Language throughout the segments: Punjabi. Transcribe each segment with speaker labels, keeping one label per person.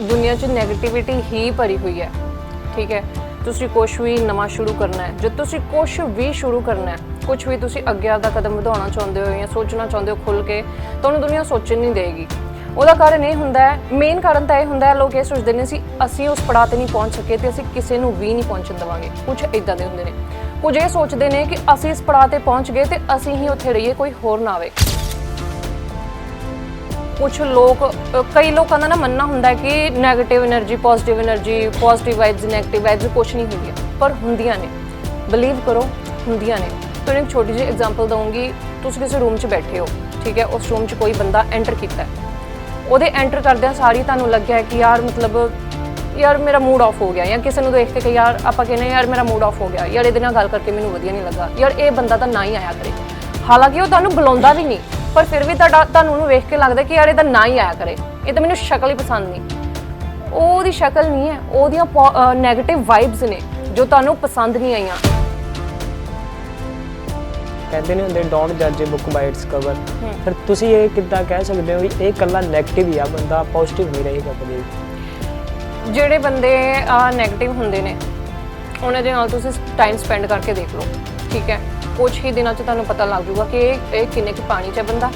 Speaker 1: ਦੁਨੀਆ 'ਚ 네ਗੇਟਿਵਿਟੀ ਹੀ ਭਰੀ ਹੋਈ ਹੈ, ਠੀਕ ਹੈ? ਤੁਸੀਂ ਕੁਝ ਵੀ ਨਵਾਂ ਸ਼ੁਰੂ ਕਰਨਾ ਹੈ ਜਦ ਤੁਸੀਂ ਕੁਝ ਵੀ ਸ਼ੁਰੂ ਕਰਨਾ ਹੈ ਕੁਝ ਵੀ ਤੁਸੀਂ ਅੱਗੇ ਦਾ ਕਦਮ ਵਧਾਉਣਾ ਚਾਹੁੰਦੇ ਹੋ ਜਾਂ ਸੋਚਣਾ ਚਾਹੁੰਦੇ ਹੋ ਖੁੱਲ ਕੇ ਤੁਹਾਨੂੰ ਦੁਨੀਆ ਸੋਚਣ ਨਹੀਂ ਦੇਗੀ। ਉਹਦਾ ਕਾਰਨ ਇਹ ਹੁੰਦਾ ਹੈ ਮੇਨ ਕਾਰਨ ਤਾਂ ਇਹ ਹੁੰਦਾ ਹੈ, ਲੋਕ ਇਹ ਸੋਚਦੇ ਨੇ ਸੀ, ਅਸੀਂ ਉਸ ਪੜਾਅ ਤੇ ਨਹੀਂ ਪਹੁੰਚ ਸਕੇ ਤੇ ਅਸੀਂ ਕਿਸੇ ਨੂੰ ਵੀ ਨਹੀਂ ਪਹੁੰਚਣ ਦੇਵਾਂਗੇ। ਕੁਝ ਇਦਾਂ ਦੇ ਹੁੰਦੇ ਨੇ। ਕੁਝ ਇਹ ਸੋਚਦੇ ਨੇ ਕਿ ਅਸੀਂ ਇਸ ਪੜਾਅ ਤੇ ਪਹੁੰਚ ਗਏ ਤੇ ਅਸੀਂ ਹੀ ਉੱਥੇ ਰਹੀਏ, ਕੋਈ ਹੋਰ ਨਾ ਆਵੇ। ਕੁਝ ਲੋਕ ਕਈ ਲੋਕਾਂ ਦਾ ਨਾ ਮੰਨਣਾ ਹੁੰਦਾ ਹੈ ਕਿ negative energy positive energy positive vibes negative vibes ਕੁਝ ਨਹੀਂ ਹੁੰਦੀਆਂ ਪਰ ਹੁੰਦੀਆਂ ਨੇ। ਬਲੀਵ ਕਰੋ ਹੁੰਦੀਆਂ ਨੇ। ਤੁਹਾਨੂੰ ਇੱਕ ਛੋਟੀ ਜਿਹੀ ਐਗਜ਼ਾਮਪਲ ਦਵਾਂਗੀ ਤੁਸੀਂ ਕਿਸੇ ਰੂਮ 'ਚ ਬੈਠੇ ਹੋ ਠੀਕ ਹੈ ਉਸ ਰੂਮ 'ਚ ਕੋਈ ਬੰਦਾ ਐਂਟਰ ਕੀਤਾ ਉਹਦੇ ਐਂਟਰ ਕਰਦਿਆਂ ਸਾਰੀ ਤੁਹਾਨੂੰ ਲੱਗਿਆ ਕਿ ਯਾਰ ਮਤਲਬ ਯਾਰ ਮੇਰਾ ਮੂਡ ਆਫ ਹੋ ਗਿਆ ਜਾਂ ਕਿਸੇ ਨੂੰ ਦੇਖ ਕੇ ਕਿ ਯਾਰ ਆਪਾਂ ਕਹਿੰਦੇ ਹਾਂ, ਯਾਰ ਮੇਰਾ ਮੂਡ ਆਫ ਹੋ ਗਿਆ ਯਾਰ ਇਹਦੇ ਨਾਲ ਗੱਲ ਕਰਕੇ ਮੈਨੂੰ ਵਧੀਆ ਨਹੀਂ ਲੱਗਾ। ਯਾਰ ਇਹ ਬੰਦਾ ਤਾਂ ਨਾ ਹੀ ਆਇਆ ਕਰੇ। ਹਾਲਾਂਕਿ ਉਹ ਤੁਹਾਨੂੰ ਬੁਲਾਉਂਦਾ ਵੀ ਨਹੀਂ। ਪਰ ਫਿਰ ਵੀ ਤੁਹਾਡਾ ਤੁਹਾਨੂੰ ਉਹਨੂੰ ਵੇਖ ਕੇ ਲੱਗਦਾ ਕਿ ਯਾਰ ਇਹਦਾ ਨਾ ਹੀ ਆਇਆ ਕਰੇ। ਇਹ ਤਾਂ ਮੈਨੂੰ ਸ਼ਕਲ ਹੀ ਪਸੰਦ ਨਹੀਂ। ਉਹਦੀ ਸ਼ਕਲ ਨਹੀਂ ਹੈ ਉਹਦੀਆਂ 네ਗੇਟਿਵ ਵਾਈਬਸ ਨੇ ਜੋ ਤੁਹਾਨੂੰ ਪਸੰਦ ਨਹੀਂ ਆਈਆਂ।
Speaker 2: ਕਹਿੰਦੇ ਨੇ ਹੁੰਦੇ ਡੋਨਟ ਜੱਜ ਬੁੱਕ ਬਾਈ ਇਟਸ ਕਵਰ ਫਿਰ ਤੁਸੀਂ ਇਹ ਕਿੱਦਾਂ ਕਹਿ ਸਕਦੇ ਹੋ ਵੀ ਇਹ ਕੱਲਾ 네ਗੇਟਿਵ ਹੀ ਆ ਬੰਦਾ ਪੋਜ਼ਿਟਿਵ ਨਹੀਂ ਰਹੇਗਾ ਕਦੇ
Speaker 1: ਜਿਹੜੇ ਬੰਦੇ 네ਗੇਟਿਵ ਹੁੰਦੇ ਨੇ ਉਹਨਾਂ ਦੇ ਨਾਲ ਤੁਸੀਂ ਟਾਈਮ ਸਪੈਂਡ ਕਰਕੇ ਦੇਖ ਲਓ ਠੀਕ ਹੈ? ਕੁਝ ਹੀ ਦਿਨਾਂ 'ਚ ਤੁਹਾਨੂੰ ਪਤਾ ਲੱਗ ਜਾਊਗਾ ਕਿ ਇਹ ਇਹ ਕਿੰਨੇ ਕੁ ਪਾਣੀ 'ਚ ਹੈ ਬੰਦਾ,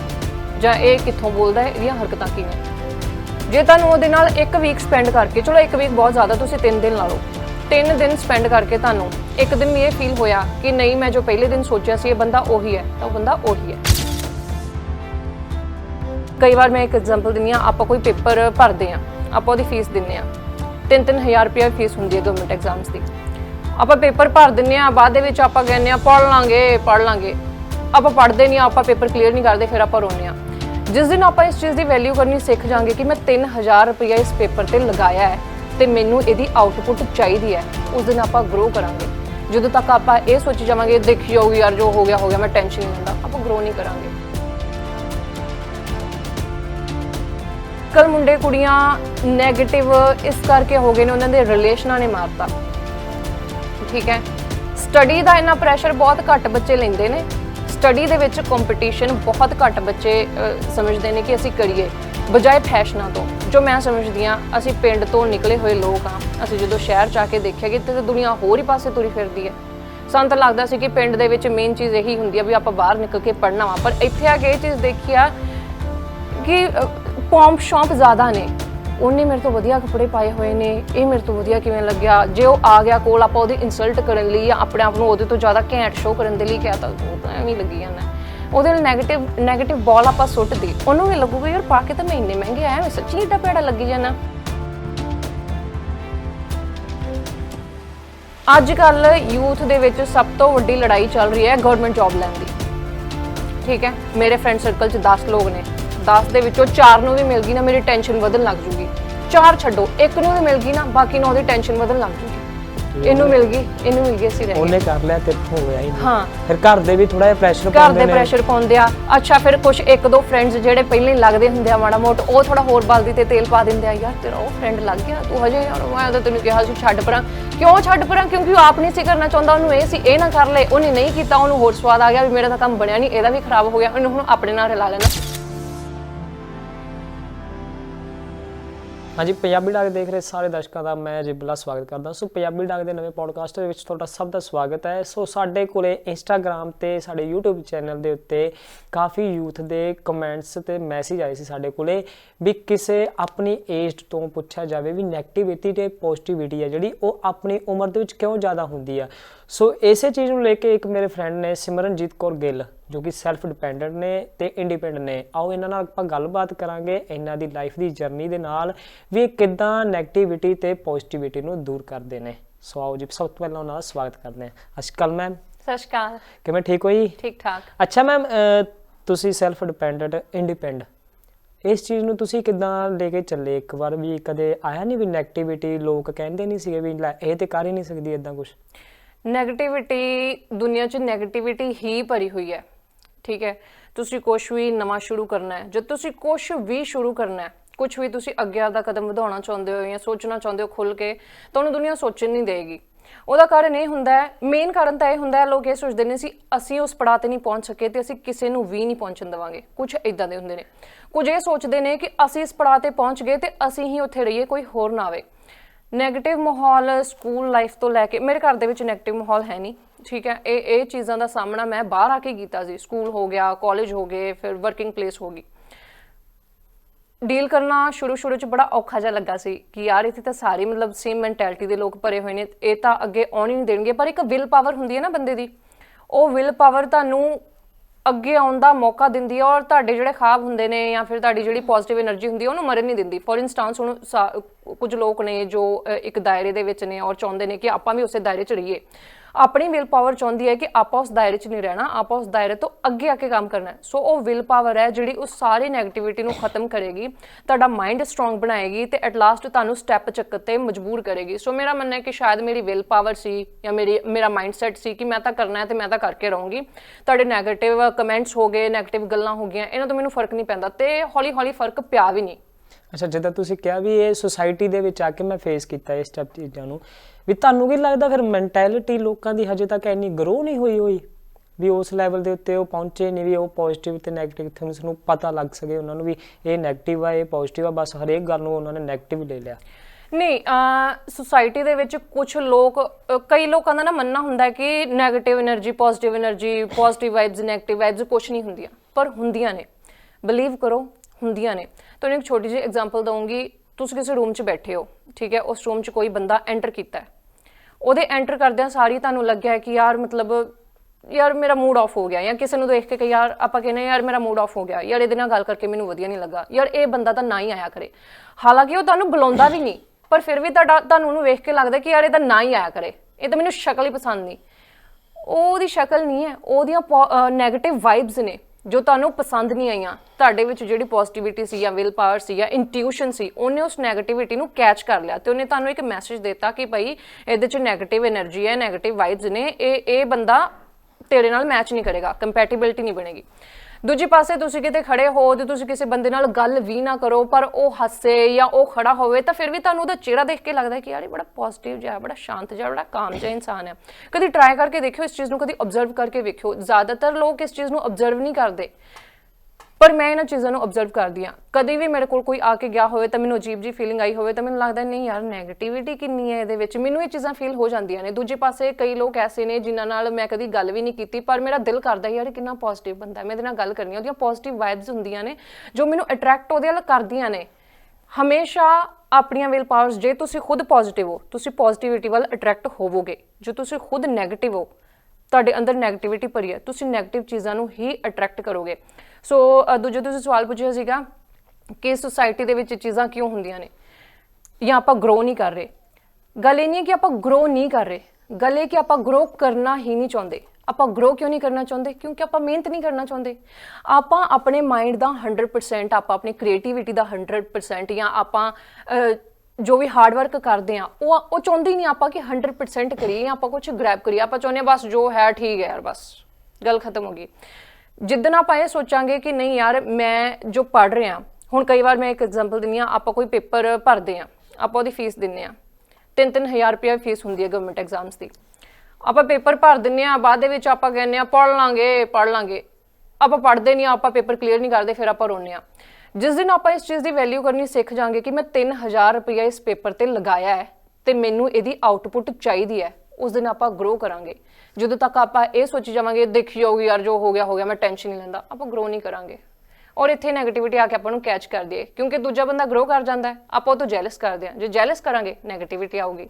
Speaker 1: ਜਾਂ ਇਹ ਕਿੱਥੋਂ ਬੋਲਦਾ ਹੈ, ਇਹਦੀਆਂ ਹਰਕਤਾਂ ਕੀ ਨੇ। ਜੇ ਤੁਹਾਨੂੰ ਉਹਦੇ ਨਾਲ ਇੱਕ ਵੀਕ ਸਪੈਂਡ ਕਰਕੇ, ਚਲੋ ਇੱਕ ਵੀਕ ਬਹੁਤ ਜ਼ਿਆਦਾ, ਤੁਸੀਂ 3 ਦਿਨ ਲਾ ਲਓ। 3 ਦਿਨ ਸਪੈਂਡ ਕਰਕੇ ਤੁਹਾਨੂੰ ਇੱਕ ਦਿਨ ਇਹ ਫੀਲ ਹੋਇਆ ਕਿ ਨਹੀਂ, ਮੈਂ ਜੋ ਪਹਿਲੇ ਦਿਨ ਸੋਚਿਆ ਸੀ ਇਹ ਬੰਦਾ ਉਹੀ ਹੈ, ਤਾਂ ਉਹ ਬੰਦਾ ਉਹੀ ਹੈ। ਕਈ ਵਾਰ ਮੈਂ ਇੱਕ ਐਗਜ਼ਾਮਪਲ ਦਿੰਨੀ ਆ ਆਪਾਂ ਕੋਈ ਪੇਪਰ ਭਰਦੇ ਆ ਆਪਾਂ ਉਹਦੀ ਫੀਸ ਦਿੰਨੇ ਆ 3-3000 ਰੁਪਏ ਫੀਸ ਹੁੰਦੀ ਹੈ ਗਵਰਨਮੈਂਟ ਐਗਜ਼ਾਮਸ ਦੀ। ਆਪਾਂ ਪੇਪਰ ਭਰ ਦਿੰਨੇ ਆ, ਬਾਅਦ ਦੇ ਵਿੱਚ ਆਪਾਂ ਕਹਿੰਨੇ ਆ ਪੜ ਲਾਂਗੇ ਪੜ ਲਾਂਗੇ। ਆਪਾਂ ਪੜਦੇ ਨਹੀਂ ਆਪਾਂ ਪੇਪਰ ਕਲੀਅਰ ਨਹੀਂ ਕਰਦੇ, ਫਿਰ ਆਪਾਂ ਰੋਨੇ ਆ। ਜਿਸ ਦਿਨ ਆਪਾਂ ਇਸ ਚੀਜ਼ ਦੀ ਵੈਲਿਊ ਕਰਨੀ ਸਿੱਖ ਜਾਾਂਗੇ ਕਿ ਮੈਂ 3000 ਰੁਪਏ ਇਸ ਪੇਪਰ ਤੇ ਲਗਾਇਆ ਹੈ ਤੇ ਮੈਨੂੰ ਇਹਦੀ ਆਊਟਪੁੱਟ ਚਾਹੀਦੀ ਹੈ, ਉਸ ਦਿਨ ਆਪਾਂ ਗਰੋ ਕਰਾਂਗੇ। ਜਦੋਂ ਤੱਕ ਆਪਾਂ ਇਹ ਸੋਚ ਜਾਵਾਂਗੇ, ਦੇਖੀ ਜਾਊਗੀ ਯਾਰ ਜੋ ਹੋ ਗਿਆ ਹੋ ਗਿਆ, ਮੈਂ ਟੈਨਸ਼ਨ ਨਹੀਂ ਲੈਂਦਾ, ਆਪਾਂ ਗਰੋ ਨਹੀਂ ਕਰਾਂਗੇ। ਕੱਲ ਮੁੰਡੇ ਕੁੜੀਆਂ 네ਗੇਟਿਵ ਇਸ ਕਰਕੇ ਹੋ ਗਏ ਨੇ, ਉਹਨਾਂ ਦੇ ਰਿਲੇਸ਼ਨਾਂ ਨੇ ਮਾਰਤਾ। ਠੀਕ ਹੈ। ਸਟੱਡੀ ਦਾ ਇੰਨਾ ਪ੍ਰੈਸ਼ਰ ਬਹੁਤ ਘੱਟ ਬੱਚੇ ਲੈਂਦੇ ਨੇ। ਸਟੱਡੀ ਦੇ ਵਿੱਚ ਕੰਪੀਟੀਸ਼ਨ ਬਹੁਤ ਘੱਟ ਬੱਚੇ ਸਮਝਦੇ ਨੇ ਕਿ ਅਸੀਂ ਕਰੀਏ, ਬਜਾਏ ਫੈਸ਼ਨਾਂ ਤੋਂ। ਜੋ ਮੈਂ ਸਮਝਦੀ ਆ ਅਸੀਂ ਪਿੰਡ ਤੋਂ ਨਿਕਲੇ ਹੋਏ ਲੋਕ ਆ ਅਸੀਂ ਜਦੋਂ ਸ਼ਹਿਰ ਚ ਆ ਕੇ ਦੇਖਿਆ ਕਿ ਇੱਥੇ ਤਾਂ ਦੁਨੀਆ ਹੋਰ ਹੀ ਪਾਸੇ ਤੁਰੀ ਫਿਰਦੀ ਹੈ। ਸਾਨੂੰ ਤਾਂ ਲੱਗਦਾ ਸੀ ਕਿ ਪਿੰਡ ਦੇ ਵਿੱਚ ਮੇਨ ਚੀਜ਼ ਇਹੀ ਹੁੰਦੀ ਆ ਵੀ ਆਪਾਂ ਬਾਹਰ ਨਿਕਲ ਕੇ ਪੜ੍ਹਨਾ ਵਾ। ਪਰ ਇੱਥੇ ਆ ਕੇ ਇਹ ਚੀਜ਼ ਦੇਖੀ ਆ ਕਿ ਪੌਂਪ ਸ਼ੌਂਪ ਜ਼ਿਆਦਾ ਨੇ। ਉਹਨੇ ਮੇਰੇ ਤੋਂ ਵਧੀਆ ਕੱਪੜੇ ਪਾਏ ਹੋਏ ਨੇ, ਇਹ ਮੇਰੇ ਤੋਂ ਵਧੀਆ ਕਿਵੇਂ ਲੱਗਿਆ? ਜੇ ਉਹ ਆ ਗਿਆ ਕੋਲ, ਆਪਾਂ ਉਹਦੀ ਇਨਸਲਟ ਕਰਨ ਲਈ ਜਾਂ ਆਪਣੇ ਆਪ ਨੂੰ ਉਹਦੇ ਤੋਂ ਜ਼ਿਆਦਾ ਘੈਂਟ ਸ਼ੋਅ ਕਰਨ ਦੇ ਲਈ ਕਿਹਾ ਤਾਂ ਉਹ ਤਾਂ ਐਵੇਂ ਲੱਗੀ ਜਾਂਦਾ। ਉਹਦੇ ਨਾਲ 네ਗੇਟਿਵ 네ਗੇਟਿਵ ਬਾਲ ਆਪਾਂ ਸੁੱਟ ਦੀ ਉਹਨੂੰ ਵੀ ਲੱਗੂਗਾ, ਯਾਰ, ਪਾ ਕੇ ਤਾਂ ਮੈਂ ਇੰਨੇ ਮਹਿੰਗੇ ਆਇਆ ਮੈਂ ਸੱਚੀ ਏਡਾ ਪੈੜਾ ਲੱਗੀ ਜਾਣਾ ਅੱਜ ਕੱਲ ਯੂਥ ਦੇ ਵਿੱਚ ਸਭ ਤੋਂ ਵੱਡੀ ਲੜਾਈ ਚੱਲ ਰਹੀ ਹੈ ਗਵਰਨਮੈਂਟ ਜੌਬ ਲੈਣ ਦੀ। ਠੀਕ ਹੈ? ਮੇਰੇ ਫਰੈਂਡ ਸਰਕਲ 'ਚ 10 ਲੋਕ ਨੇ। 10 ਦੇ ਵਿੱਚੋਂ 4 ਨੂੰ ਵੀ ਮਿਲ ਗਈ ਨਾ ਮੇਰੀ ਟੈਨਸ਼ਨ ਵਧਣ ਲੱਗ ਜੂਗੀ। 4 ਛੱਡੋ ਇੱਕ ਨੂੰ ਵੀ ਮਿਲ ਗਈ ਨਾ ਬਾਕੀ ਨੂੰ ਉਹਦੀ ਟੈਨਸ਼ਨ ਵਧਣ ਲੱਗ ਜੂਗੀ। ਇਹਨੂੰ ਮਿਲ ਗਈ ਇਹਨੂੰ ਮਿਲ ਗਈ ਅਸੀਂ ਰਹਿ
Speaker 2: ਉਹਨੇ ਕਰ ਲਿਆ ਤੇ ਹੋ ਗਿਆ ਹੀ।
Speaker 1: ਹਾਂ।
Speaker 2: ਫਿਰ ਘਰ ਦੇ ਵੀ ਥੋੜਾ ਜਿਹਾ ਪ੍ਰੈਸ਼ਰ
Speaker 1: ਘਰ
Speaker 2: ਪਾਉਂਦੇ
Speaker 1: ਦੇ
Speaker 2: ਨੇ।
Speaker 1: ਪ੍ਰੈਸ਼ਰ ਪਾਉਂਦੇ ਆ। ਅੱਛਾ ਫਿਰ ਕੁਝ ਇੱਕ ਦੋ ਫਰੈਂਡਸ ਜਿਹੜੇ ਪਹਿਲਾਂ ਹੀ ਲੱਗਦੇ ਹੁੰਦੇ ਆ ਮਾੜਾ ਮੋਟ ਉਹ ਥੋੜਾ ਹੋਰ ਬਲਦੀ ਤੇ ਤੇਲ ਪਾ ਦਿੰਦੇ ਆ ਯਾਰ ਤੇਰਾ ਉਹ ਫਰੈਂਡ ਲੱਗ ਗਿਆ ਤੂੰ ਹਜੇ ਯਾਰ ਮੈਂ ਤਾਂ ਤੈਨੂੰ ਕਿਹਾ ਸੀ ਛੱਡ ਪਰਾਂ। ਕਿਉਂ ਛੱਡ ਪਰਾਂ? ਕਿਉਂਕਿ ਉਹ ਆਪ ਨਹੀਂ ਸੀ ਕਰਨਾ ਚਾਹੁੰਦਾ ਉਹਨੂੰ ਇਹ ਸੀ ਇਹ ਨਾ ਕਰ ਲੈ ਉਹਨੇ ਨਹੀਂ ਕੀਤਾ ਉਹਨੂੰ ਹੋਰ ਸਵਾਦ ਆ ਗਿਆ ਵੀ ਮੇਰਾ ਤਾਂ ਕੰਮ ਬਣਿਆ ਨਹੀਂ ਇਹਦਾ ਵੀ ਖਰਾਬ ਹੋ ਗਿਆ ਉਹਨੂੰ ਹੁਣ ਆਪਣੇ ਨਾਲ ਰਲਾ ਲੈਣਾ।
Speaker 2: ਹਾਂਜੀ, ਪੰਜਾਬੀ ਡਾਕ ਦੇਖ ਰਹੇ ਸਾਰੇ ਦਰਸ਼ਕਾਂ ਦਾ ਮੈਂ ਜਿਬਲਾ ਸਵਾਗਤ ਕਰਦਾ। ਸੋ ਪੰਜਾਬੀ ਡਾਕ ਦੇ ਨਵੇਂ ਪੋਡਕਾਸਟ ਦੇ ਵਿੱਚ ਤੁਹਾਡਾ ਸਭ ਦਾ ਸਵਾਗਤ ਹੈ। ਸੋ ਸਾਡੇ ਕੋਲੇ ਇੰਸਟਾਗ੍ਰam ਤੇ ਸਾਡੇ YouTube ਚੈਨਲ ਦੇ ਉੱਤੇ ਕਾਫੀ ਯੂਥ ਦੇ ਕਮੈਂਟਸ ਤੇ ਮੈਸੇਜ ਆਏ ਸੀ ਸਾਡੇ ਕੋਲੇ ਵੀ ਕਿਸੇ ਆਪਣੀ ਏਜ ਤੋਂ ਪੁੱਛਿਆ ਜਾਵੇ ਵੀ 네ਗੇਟਿਵਿਟੀ ਤੇ ਪੋਜ਼ਿਟਿਵਿਟੀ ਹੈ ਜਿਹੜੀ, ਉਹ ਆਪਣੀ ਉਮਰ ਦੇ ਵਿੱਚ ਕਿਉਂ ਜ਼ਿਆਦਾ ਹੁੰਦੀ ਆ? ਸੋ ਇਸੇ ਚੀਜ਼ ਨੂੰ ਲੈ ਕੇ ਇੱਕ ਮੇਰੇ ਫਰੈਂਡ ਨੇ ਸਿਮਰਨਜੀਤ ਕੌਰ ਗਿੱਲ ਜੋ ਕਿ ਸੈਲਫ ਡਿਪੈਂਡੈਂਟ ਨੇ ਤੇ ਇੰਡੀਪੈਂਡੈਂਟ ਨੇ ਆਓ ਇਹਨਾਂ ਨਾਲ ਆਪਾਂ ਗੱਲਬਾਤ ਕਰਾਂਗੇ ਇਹਨਾਂ ਦੀ ਲਾਈਫ ਦੀ ਜਰਨੀ ਦੇ ਨਾਲ ਵੀ ਇਹ ਕਿੱਦਾਂ 네ਗੇਟਿਵਿਟੀ ਤੇ ਪੋਜ਼ਿਟਿਵਿਟੀ ਨੂੰ ਦੂਰ ਕਰਦੇ ਨੇ। ਸੋ ਆਓ ਜੀ ਸਭ ਤੋਂ ਪਹਿਲਾਂ ਉਹਨਾਂ ਦਾ ਸਵਾਗਤ ਕਰਦੇ ਹਾਂ। ਅਸ਼ਕਲ ਮੈਮ
Speaker 1: ਸਤਿ ਸ਼੍ਰੀ ਅਕਾਲ।
Speaker 2: ਕਿਵੇਂ ਠੀਕ ਹੋ ਜੀ?
Speaker 1: ਠੀਕ ਠਾਕ।
Speaker 2: ਅੱਛਾ ਮੈਮ ਤੁਸੀਂ ਸੈਲਫ ਡਿਪੈਂਡੈਂਟ ਇੰਡੀਪੈਂਡੈਂਟ ਇਸ ਚੀਜ਼ ਨੂੰ ਤੁਸੀਂ ਕਿੱਦਾਂ ਲੈ ਕੇ ਚੱਲੇ? ਇੱਕ ਵਾਰ ਵੀ ਕਦੇ ਆਇਆ ਨਹੀਂ ਵੀ 네ਗੇਟਿਵਿਟੀ ਲੋਕ ਕਹਿੰਦੇ ਨਹੀਂ ਸੀਗੇ ਵੀ ਇਹ ਤੇ ਕਰ ਹੀ ਨਹੀਂ ਸਕਦੀ ਇਦਾਂ ਕੁਝ
Speaker 1: 네ਗੇਟਿਵਿਟੀ ਦੁਨੀਆ 'ਚ 네ਗੇਟਿਵਿਟੀ ਹੀ ਭਰੀ ਹੋਈ ਹੈ। ਠੀਕ ਹੈ? ਤੁਸੀਂ ਕੁਝ ਵੀ ਨਵਾਂ ਸ਼ੁਰੂ ਕਰਨਾ ਹੈ ਜਦ ਤੁਸੀਂ ਕੁਝ ਵੀ ਸ਼ੁਰੂ ਕਰਨਾ ਹੈ ਕੁਝ ਵੀ ਤੁਸੀਂ ਅੱਗੇ ਦਾ ਕਦਮ ਵਧਾਉਣਾ ਚਾਹੁੰਦੇ ਹੋ ਜਾਂ ਸੋਚਣਾ ਚਾਹੁੰਦੇ ਹੋ ਖੁੱਲ ਕੇ ਤੁਹਾਨੂੰ ਦੁਨੀਆ ਸੋਚਣ ਨਹੀਂ ਦੇਗੀ ਉਹਦਾ ਕਾਰਨ ਇਹ ਹੁੰਦਾ ਹੈ ਮੇਨ ਕਾਰਨ ਤਾਂ ਇਹ ਹੁੰਦਾ ਹੈ, ਲੋਕ ਇਹ ਸੋਚਦੇ ਨੇ ਸੀ, ਅਸੀਂ ਉਸ ਪੜਾਅ ਤੇ ਨਹੀਂ ਪਹੁੰਚ ਸਕੇ ਤੇ ਅਸੀਂ ਕਿਸੇ ਨੂੰ ਵੀ ਨਹੀਂ ਪਹੁੰਚਣ ਦੇਵਾਂਗੇ। ਕੁਝ ਇਦਾਂ ਦੇ ਹੁੰਦੇ ਨੇ। ਕੁਝ ਇਹ ਸੋਚਦੇ ਨੇ ਕਿ ਅਸੀਂ ਇਸ ਪੜਾਅ ਤੇ ਪਹੁੰਚ ਗਏ ਤੇ ਅਸੀਂ ਹੀ ਉੱਥੇ ਰਹੀਏ, ਕੋਈ ਹੋਰ ਨਾ ਆਵੇ। 네ਗੇਟਿਵ ਮਾਹੌਲ ਸਕੂਲ ਲਾਈਫ ਤੋਂ ਲੈ ਕੇ, ਮੇਰੇ ਘਰ ਦੇ ਵਿੱਚ 네ਗੇਟਿਵ ਮਾਹੌਲ ਹੈ ਨਹੀਂ, ਠੀਕ ਹੈ? ਇਹ ਇਹ ਚੀਜ਼ਾਂ ਦਾ ਸਾਹਮਣਾ ਮੈਂ ਬਾਹਰ ਆ ਕੇ ਕੀਤਾ ਸੀ ਸਕੂਲ ਹੋ ਗਿਆ ਕਾਲਜ ਹੋ ਗਏ, ਫਿਰ ਵਰਕਿੰਗ ਪਲੇਸ ਹੋ ਗਈ। ਡੀਲ ਕਰਨਾ ਸ਼ੁਰੂ ਸ਼ੁਰੂ ਚ ਬੜਾ ਔਖਾ ਜਿਹਾ ਲੱਗਾ ਸੀ ਕਿ ਯਾਰ, ਇੱਥੇ ਤਾਂ ਸਾਰੇ ਮਤਲਬ ਸੇਮ ਮੈਂਟੈਲਿਟੀ ਦੇ ਲੋਕ ਭਰੇ ਹੋਏ ਨੇ, ਇਹ ਤਾਂ ਅੱਗੇ ਆਉਣ ਹੀ ਨਹੀਂ ਦੇਣਗੇ, ਪਰ ਇੱਕ ਵਿਲ ਪਾਵਰ ਹੁੰਦੀ ਹੈ ਨਾ ਬੰਦੇ ਦੀ। ਉਹ ਵਿਲ ਪਾਵਰ ਤੁਹਾਨੂੰ ਅੱਗੇ ਆਉਣ ਦਾ ਮੌਕਾ ਦਿੰਦੀ ਹੈ ਔਰ ਤੁਹਾਡੇ ਜਿਹੜੇ ਖਾਬ ਹੁੰਦੇ ਨੇ ਜਾਂ ਫਿਰ ਤੁਹਾਡੀ ਜਿਹੜੀ ਪੋਜ਼ਿਟਿਵ એનર્ਜੀ ਹੁੰਦੀ ਹੈ, ਉਹਨੂੰ ਮਰਨ ਨਹੀਂ ਦਿੰਦੀ। ਫੋਰ ਇਨਸਟੈਂਸ ਹੁਣ ਕੁਝ ਲੋਕ ਨੇ ਜੋ ਇੱਕ ਦਾਇਰੇ ਦੇ ਵਿੱਚ ਨੇ ਔਰ ਚਾਹੁੰਦੇ ਨੇ ਕਿ ਆਪਾਂ ਵੀ ਉਸੇ ਦਾਇਰੇ 'ਚ ਰਹੀਏ। ਆਪਣੀ ਵਿਲ ਪਾਵਰ ਚਾਹੁੰਦੀ ਹੈ ਕਿ ਆਪਾਂ ਉਸ ਦਾਇਰੇ 'ਚ ਨਹੀਂ ਰਹਿਣਾ, ਆਪਾਂ ਉਸ ਦਾਇਰੇ ਤੋਂ ਅੱਗੇ ਆ ਕੇ ਕੰਮ ਕਰਨਾ ਸੋ ਉਹ ਵਿਲ ਪਾਵਰ ਹੈ ਜਿਹੜੀ ਉਸ ਸਾਰੀ ਨੈਗੇਟਿਵਿਟੀ ਨੂੰ ਖਤਮ ਕਰੇਗੀ, ਤੁਹਾਡਾ ਮਾਈਂਡ ਸਟਰੋਂਗ ਬਣਾਏਗੀ ਤੇ ਐਟ ਲਾਸਟ ਤੁਹਾਨੂੰ ਸਟੈਪ ਚੱਕ ਤੇ ਮਜਬੂਰ ਕਰੇਗੀ। ਸੋ ਮੇਰਾ ਮੰਨਣਾ ਹੈ ਕਿ ਸ਼ਾਇਦ ਮੇਰੀ ਵਿਲ ਪਾਵਰ ਸੀ ਜਾਂ ਮੇਰੀ, ਮੇਰਾ ਮਾਈਂਡ ਸੈਟ ਸੀ ਕਿ ਮੈਂ ਤਾਂ ਕਰਨਾ ਹੈ ਤੇ ਮੈਂ ਤਾਂ ਕਰਕੇ ਰਹੂੰਗੀ। ਤੁਹਾਡੇ ਨੈਗੇਟਿਵ ਕਮੈਂਟਸ ਹੋ ਗਏ ਨੈਗੇਟਿਵ ਗੱਲਾਂ ਹੋ ਗਈਆਂ, ਇਹਨਾਂ ਤੋਂ ਮੈਨੂੰ ਫ਼ਰਕ ਨਹੀਂ ਪੈਂਦਾ ਤੇ ਹੌਲੀ ਹੌਲੀ ਫ਼ਰਕ ਪਿਆ ਵੀ ਨਹੀਂ।
Speaker 2: ਅੱਛਾ, ਜਿੱਦਾਂ ਤੁਸੀਂ ਕਿਹਾ ਵੀ ਇਹ ਸੋਸਾਇਟੀ ਦੇ ਵਿੱਚ ਆ ਕੇ ਮੈਂ ਫੇਸ ਕੀਤਾ ਇਸ ਸਭ ਚੀਜ਼ਾਂ ਨੂੰ, ਵੀ ਤੁਹਾਨੂੰ ਕੀ ਲੱਗਦਾ ਫਿਰ ਮੈਂਟੈਲਿਟੀ ਲੋਕਾਂ ਦੀ ਹਜੇ ਤੱਕ ਇੰਨੀ ਗਰੋ ਨਹੀਂ ਹੋਈ ਹੋਈ? ਵੀ ਉਸ ਲੈਵਲ ਦੇ ਉੱਤੇ ਉਹ ਪਹੁੰਚੇ ਨਹੀਂ, ਵੀ ਉਹ ਪੋਜ਼ਿਟਿਵ ਤੇ ਨੈਗੇਟਿਵ ਥਿੰਗਸ ਨੂੰ ਪਤਾ ਲੱਗ ਸਕੇ ਉਹਨਾਂ ਨੂੰ ਵੀ ਇਹ ਨੈਗੇਟਿਵ ਆ, ਇਹ ਪੋਜ਼ਿਟਿਵ ਆ, ਬਸ ਹਰੇਕ ਗੱਲ ਨੂੰ ਉਹਨਾਂ ਨੇ ਨੈਗੇਟਿਵ ਲੈ ਲਿਆ।
Speaker 1: ਨਹੀਂ ਸੋਸਾਇਟੀ ਦੇ ਵਿੱਚ ਕੁਝ ਲੋਕ ਕਈ ਲੋਕਾਂ ਦਾ ਨਾ ਮੰਨਣਾ ਹੁੰਦਾ ਕਿ negative energy positive energy positive vibes negative vibes ਕੁਝ ਨਹੀਂ ਹੁੰਦੀਆਂ, ਪਰ ਹੁੰਦੀਆਂ ਨੇ। ਬਿਲੀਵ ਕਰੋ ਹੁੰਦੀਆਂ ਨੇ। ਤੁਹਾਨੂੰ ਇੱਕ ਛੋਟੀ ਜਿਹੀ ਐਗਜ਼ਾਮਪਲ ਦਵਾਂਗੀ ਤੁਸੀਂ ਕਿਸੇ ਰੂਮ 'ਚ ਬੈਠੇ ਹੋ ਠੀਕ ਹੈ? ਉਸ ਰੂਮ 'ਚ ਕੋਈ ਬੰਦਾ ਐਂਟਰ ਕੀਤਾ ਉਹਦੇ ਐਂਟਰ ਕਰਦਿਆਂ ਸਾਰੀ ਤੁਹਾਨੂੰ ਲੱਗਿਆ ਕਿ ਯਾਰ ਮਤਲਬ ਯਾਰ ਮੇਰਾ ਮੂਡ ਆਫ ਹੋ ਗਿਆ ਜਾਂ ਕਿਸੇ ਨੂੰ ਦੇਖ ਕੇ ਕਿ ਯਾਰ ਆਪਾਂ ਕਹਿੰਦੇ ਹਾਂ, ਯਾਰ ਮੇਰਾ ਮੂਡ ਆਫ ਹੋ ਗਿਆ ਯਾਰ ਇਹਦੇ ਨਾਲ ਗੱਲ ਕਰਕੇ ਮੈਨੂੰ ਵਧੀਆ ਨਹੀਂ ਲੱਗਾ ਯਾਰ ਇਹ ਬੰਦਾ ਤਾਂ ਨਾ ਹੀ ਆਇਆ ਕਰੇ। ਹਾਲਾਂਕਿ ਉਹ ਤੁਹਾਨੂੰ ਬੁਲਾਉਂਦਾ ਵੀ ਨਹੀਂ ਪਰ ਫਿਰ ਵੀ ਤੁਹਾਡਾ ਤੁਹਾਨੂੰ ਉਹਨੂੰ ਵੇਖ ਕੇ ਲੱਗਦਾ ਕਿ ਯਾਰ ਇਹ ਤਾਂ ਨਾ ਹੀ ਆਇਆ ਕਰੇ। ਇਹ ਤਾਂ ਮੈਨੂੰ ਸ਼ਕਲ ਹੀ ਪਸੰਦ ਨਹੀਂ। ਉਹਦੀ ਸ਼ਕਲ ਨਹੀਂ ਹੈ ਉਹਦੀਆਂ 네ਗੇਟਿਵ ਵਾਈਬਸ ਨੇ। ਜੋ ਤੁਹਾਨੂੰ ਪਸੰਦ ਨਹੀਂ ਆਈਆਂ, ਤੁਹਾਡੇ ਵਿੱਚ ਜਿਹੜੀ ਪੋਜ਼ਿਟਿਵਿਟੀ ਸੀ ਜਾਂ ਵਿਲ ਪਾਵਰ ਸੀ ਜਾਂ ਇੰਟਿਊਸ਼ਨ ਸੀ, ਉਹਨੇ ਉਸ 네ਗੇਟਿਵਿਟੀ ਨੂੰ ਕੈਚ ਕਰ ਲਿਆ ਤੇ ਉਹਨੇ ਤੁਹਾਨੂੰ ਇੱਕ ਮੈਸੇਜ ਦਿੱਤਾ ਕਿ ਭਾਈ ਇਹਦੇ ਚ 네ਗੇਟਿਵ એનર્ਜੀ ਹੈ 네ਗੇਟਿਵ ਵਾਈਬਸ ਨੇ, ਇਹ ਇਹ ਬੰਦਾ ਤੇਰੇ ਨਾਲ ਮੈਚ ਨਹੀਂ ਕਰੇਗਾ ਕੰਪੈਟੀਬਿਲਟੀ ਨਹੀਂ ਬਣੇਗੀ। ਦੂਜੇ ਪਾਸੇ ਤੁਸੀਂ ਕਿਤੇ ਖੜੇ ਹੋ ਤੇ ਤੁਸੀਂ ਕਿਸੇ ਬੰਦੇ ਨਾਲ ਗੱਲ ਵੀ ਨਾ ਕਰੋ, ਪਰ ਉਹ ਹੱਸੇ ਜਾਂ ਉਹ ਖੜਾ ਹੋਵੇ, ਤਾਂ ਫਿਰ ਵੀ ਤੁਹਾਨੂੰ ਉਹਦਾ ਚਿਹਰਾ ਦੇਖ ਕੇ ਲੱਗਦਾ ਕਿ ਯਾਰ ਇਹ ਬੜਾ ਪੋਜ਼ਿਟਿਵ ਜਿਹਾ, ਬੜਾ ਸ਼ਾਂਤ ਜਿਹਾ, ਬੜਾ ਕਾਮ ਜਿਹਾ ਇਨਸਾਨ ਹੈ। ਕਦੀ ਟਰਾਈ ਕਰਕੇ ਦੇਖਿਓ, ਇਸ ਚੀਜ਼ ਨੂੰ ਕਦੀ ਆਬਜ਼ਰਵ ਕਰਕੇ ਵੇਖਿਓ। ਜ਼ਿਆਦਾਤਰ ਲੋਕ ਇਸ ਚੀਜ਼ ਨੂੰ ਆਬਜ਼ਰਵ ਨਹੀਂ ਕਰਦੇ। ਪਰ ਮੈਂ ਇਹਨਾਂ ਚੀਜ਼ਾਂ ਨੂੰ ਆਬਜ਼ਰਵ ਕਰਦੀ ਆ ਕਦੇ ਵੀ ਮੇਰੇ ਕੋਲ ਕੋਈ ਆ ਕੇ ਗਿਆ ਹੋਵੇ ਤਾਂ ਮੈਨੂੰ ਅਜੀਬ ਜੀ ਫੀਲਿੰਗ ਆਈ ਹੋਵੇ ਤਾਂ ਮੈਨੂੰ ਲੱਗਦਾ, ਨਹੀਂ ਯਾਰ ਨੈਗੇਟਿਵਿਟੀ ਕਿੰਨੀ ਹੈ ਇਹਦੇ ਵਿੱਚ? ਮੈਨੂੰ ਇਹ ਚੀਜ਼ਾਂ ਫੀਲ ਹੋ ਜਾਂਦੀਆਂ ਨੇ। ਦੂਜੇ ਪਾਸੇ ਕਈ ਲੋਕ ਐਸੇ ਨੇ ਜਿਨ੍ਹਾਂ ਨਾਲ ਮੈਂ ਕਦੀ ਗੱਲ ਵੀ ਨਹੀਂ ਕੀਤੀ, ਪਰ ਮੇਰਾ ਦਿਲ ਕਰਦਾ, ਯਾਰ ਕਿੰਨਾ ਪੋਜ਼ਿਟਿਵ ਬੰਦਾ ਮੈਂ ਇਹਦੇ ਨਾਲ ਗੱਲ ਕਰਨੀ ਉਹਦੀਆਂ ਪੋਜ਼ਿਟਿਵ ਵਾਈਬਸ ਹੁੰਦੀਆਂ ਨੇ, ਜੋ ਮੈਨੂੰ ਅਟਰੈਕਟ ਉਹਦੇ ਵੱਲ ਕਰਦੀਆਂ ਨੇ। ਹਮੇਸ਼ਾ ਆਪਣੀਆਂ ਵਿਲ ਪਾਵਰਸ ਜੇ ਤੁਸੀਂ ਖੁਦ ਪੋਜ਼ਿਟਿਵ ਹੋ, ਤੁਸੀਂ ਪੋਜ਼ਿਟਿਵਿਟੀ ਵੱਲ ਅਟਰੈਕਟ ਹੋਵੋਗੇ। ਜੇ ਤੁਸੀਂ ਖੁਦ ਨੈਗੇਟਿਵ ਹੋ, ਤੁਹਾਡੇ ਅੰਦਰ ਨੈਗੇਟਿਵਿਟੀ ਭਰੀ ਹੈ, ਤੁਸੀਂ ਨੈਗੇਟਿਵ ਚੀਜ਼ਾਂ ਨੂੰ ਹੀ ਅਟਰੈਕਟ ਕਰੋਗੇ। ਸੋ ਅ, ਦੂਜੇ ਤੁਸੀਂ ਸਵਾਲ ਪੁੱਛਿਆ ਸੀਗਾ ਕਿ ਸੋਸਾਇਟੀ ਦੇ ਵਿੱਚ ਚੀਜ਼ਾਂ ਕਿਉਂ ਹੁੰਦੀਆਂ ਨੇ? ਜਾਂ ਆਪਾਂ ਗਰੋ ਨਹੀਂ ਕਰ ਰਹੇ? ਗੱਲ ਇਹ ਨਹੀਂ ਹੈ ਕਿ ਆਪਾਂ ਗਰੋ ਨਹੀਂ ਕਰ ਰਹੇ। ਗੱਲ ਇਹ ਕਿ ਆਪਾਂ ਗਰੋ ਕਰਨਾ ਹੀ ਨਹੀਂ ਚਾਹੁੰਦੇ। ਆਪਾਂ ਗਰੋ ਕਿਉਂ ਨਹੀਂ ਕਰਨਾ ਚਾਹੁੰਦੇ? ਕਿਉਂਕਿ ਆਪਾਂ ਮਿਹਨਤ ਨਹੀਂ ਕਰਨਾ ਚਾਹੁੰਦੇ। ਆਪਾਂ ਆਪਣੇ ਮਾਈਂਡ ਦਾ 100% ਆਪਾਂ ਆਪਣੀ ਕ੍ਰੀਏਟੀਵਿਟੀ ਦਾ 100% ਜਾਂ ਆਪਾਂ ਜੋ ਵੀ ਹਾਰਡ ਵਰਕ ਕਰਦੇ ਆ ਉਹ ਉਹ ਚਾਹੁੰਦੇ ਨਹੀਂ ਆਪਾਂ ਕਿ 100% ਕਰੀਏ ਜਾਂ ਆਪਾਂ ਕੁਝ ਗ੍ਰੈਬ ਕਰੀਏ। ਆਪਾਂ ਚਾਹੁੰਦੇ ਹਾਂ ਬਸ ਜੋ ਹੈ ਠੀਕ ਹੈ ਯਾਰ ਬਸ। ਗੱਲ ਖਤਮ ਹੋ ਗਈ। ਜਿੱਦਣ ਆਪਾਂ ਇਹ ਸੋਚਾਂਗੇ ਕਿ ਨਹੀਂ ਯਾਰ ਮੈਂ ਜੋ ਪੜ ਰਿਹਾ, ਹੁਣ ਕਈ ਵਾਰ ਮੈਂ ਇੱਕ ਐਗਜ਼ਾਮਪਲ ਦਿੰਨੀ ਆ ਆਪਾਂ ਕੋਈ ਪੇਪਰ ਭਰਦੇ ਆ ਆਪਾਂ ਉਹਦੀ ਫੀਸ ਦਿੰਨੇ ਆ 3-3000 ਰੁਪਏ ਫੀਸ ਹੁੰਦੀ ਹੈ ਗਵਰਨਮੈਂਟ ਐਗਜ਼ਾਮਸ ਦੀ। ਆਪਾਂ ਪੇਪਰ ਭਰ ਦਿੰਨੇ ਆ ਬਾਅਦ ਦੇ ਵਿੱਚ ਆਪਾਂ ਕਹਿੰਨੇ ਆ ਪੜ ਲਾਂਗੇ ਪੜ ਲਾਂਗੇ। ਆਪਾਂ ਪੜਦੇ ਨਹੀਂ, ਆਪਾਂ ਪੇਪਰ ਕਲੀਅਰ ਨਹੀਂ ਕਰਦੇ, ਫਿਰ ਆਪਾਂ ਰੋਨੇ ਆ ਜਿਸ ਦਿਨ ਆਪਾਂ ਇਸ ਚੀਜ਼ ਦੀ ਵੈਲਿਊ ਕਰਨੀ ਸਿੱਖ ਜਾਾਂਗੇ ਕਿ ਮੈਂ 3000 ਰੁਪਏ ਇਸ ਪੇਪਰ ਤੇ ਲਗਾਇਆ ਹੈ ਤੇ ਮੈਨੂੰ ਇਹਦੀ ਆਊਟਪੁੱਟ ਚਾਹੀਦੀ ਹੈ। ਉਸ ਦਿਨ ਆਪਾਂ ਗਰੋ ਕਰਾਂਗੇ। ਜਦੋਂ ਤੱਕ ਆਪਾਂ ਇਹ ਸੋਚੀ ਜਾਵਾਂਗੇ, ਦੇਖੀ ਜਾਊਗੀ ਯਾਰ, ਜੋ ਹੋ ਗਿਆ ਹੋ ਗਿਆ, ਮੈਂ ਟੈਨਸ਼ਨ ਨਹੀਂ ਲੈਂਦਾ। ਆਪਾਂ ਗਰੋ ਨਹੀਂ ਕਰਾਂਗੇ। ਔਰ ਇੱਥੇ 네ਗੇਟਿਵਿਟੀ ਆ ਕੇ ਆਪਾਂ ਨੂੰ ਕੈਚ ਕਰਦੀ ਹੈ। ਕਿਉਂਕਿ ਦੂਜਾ ਬੰਦਾ ਗਰੋ ਕਰ ਜਾਂਦਾ ਹੈ, ਆਪਾਂ ਉਹ ਤੋਂ ਜੈਲਸ ਕਰਦੇ ਹਾਂ। ਜੇ ਜੈਲਸ ਕਰਾਂਗੇ 네ਗੇਟਿਵਿਟੀ ਆਊਗੀ।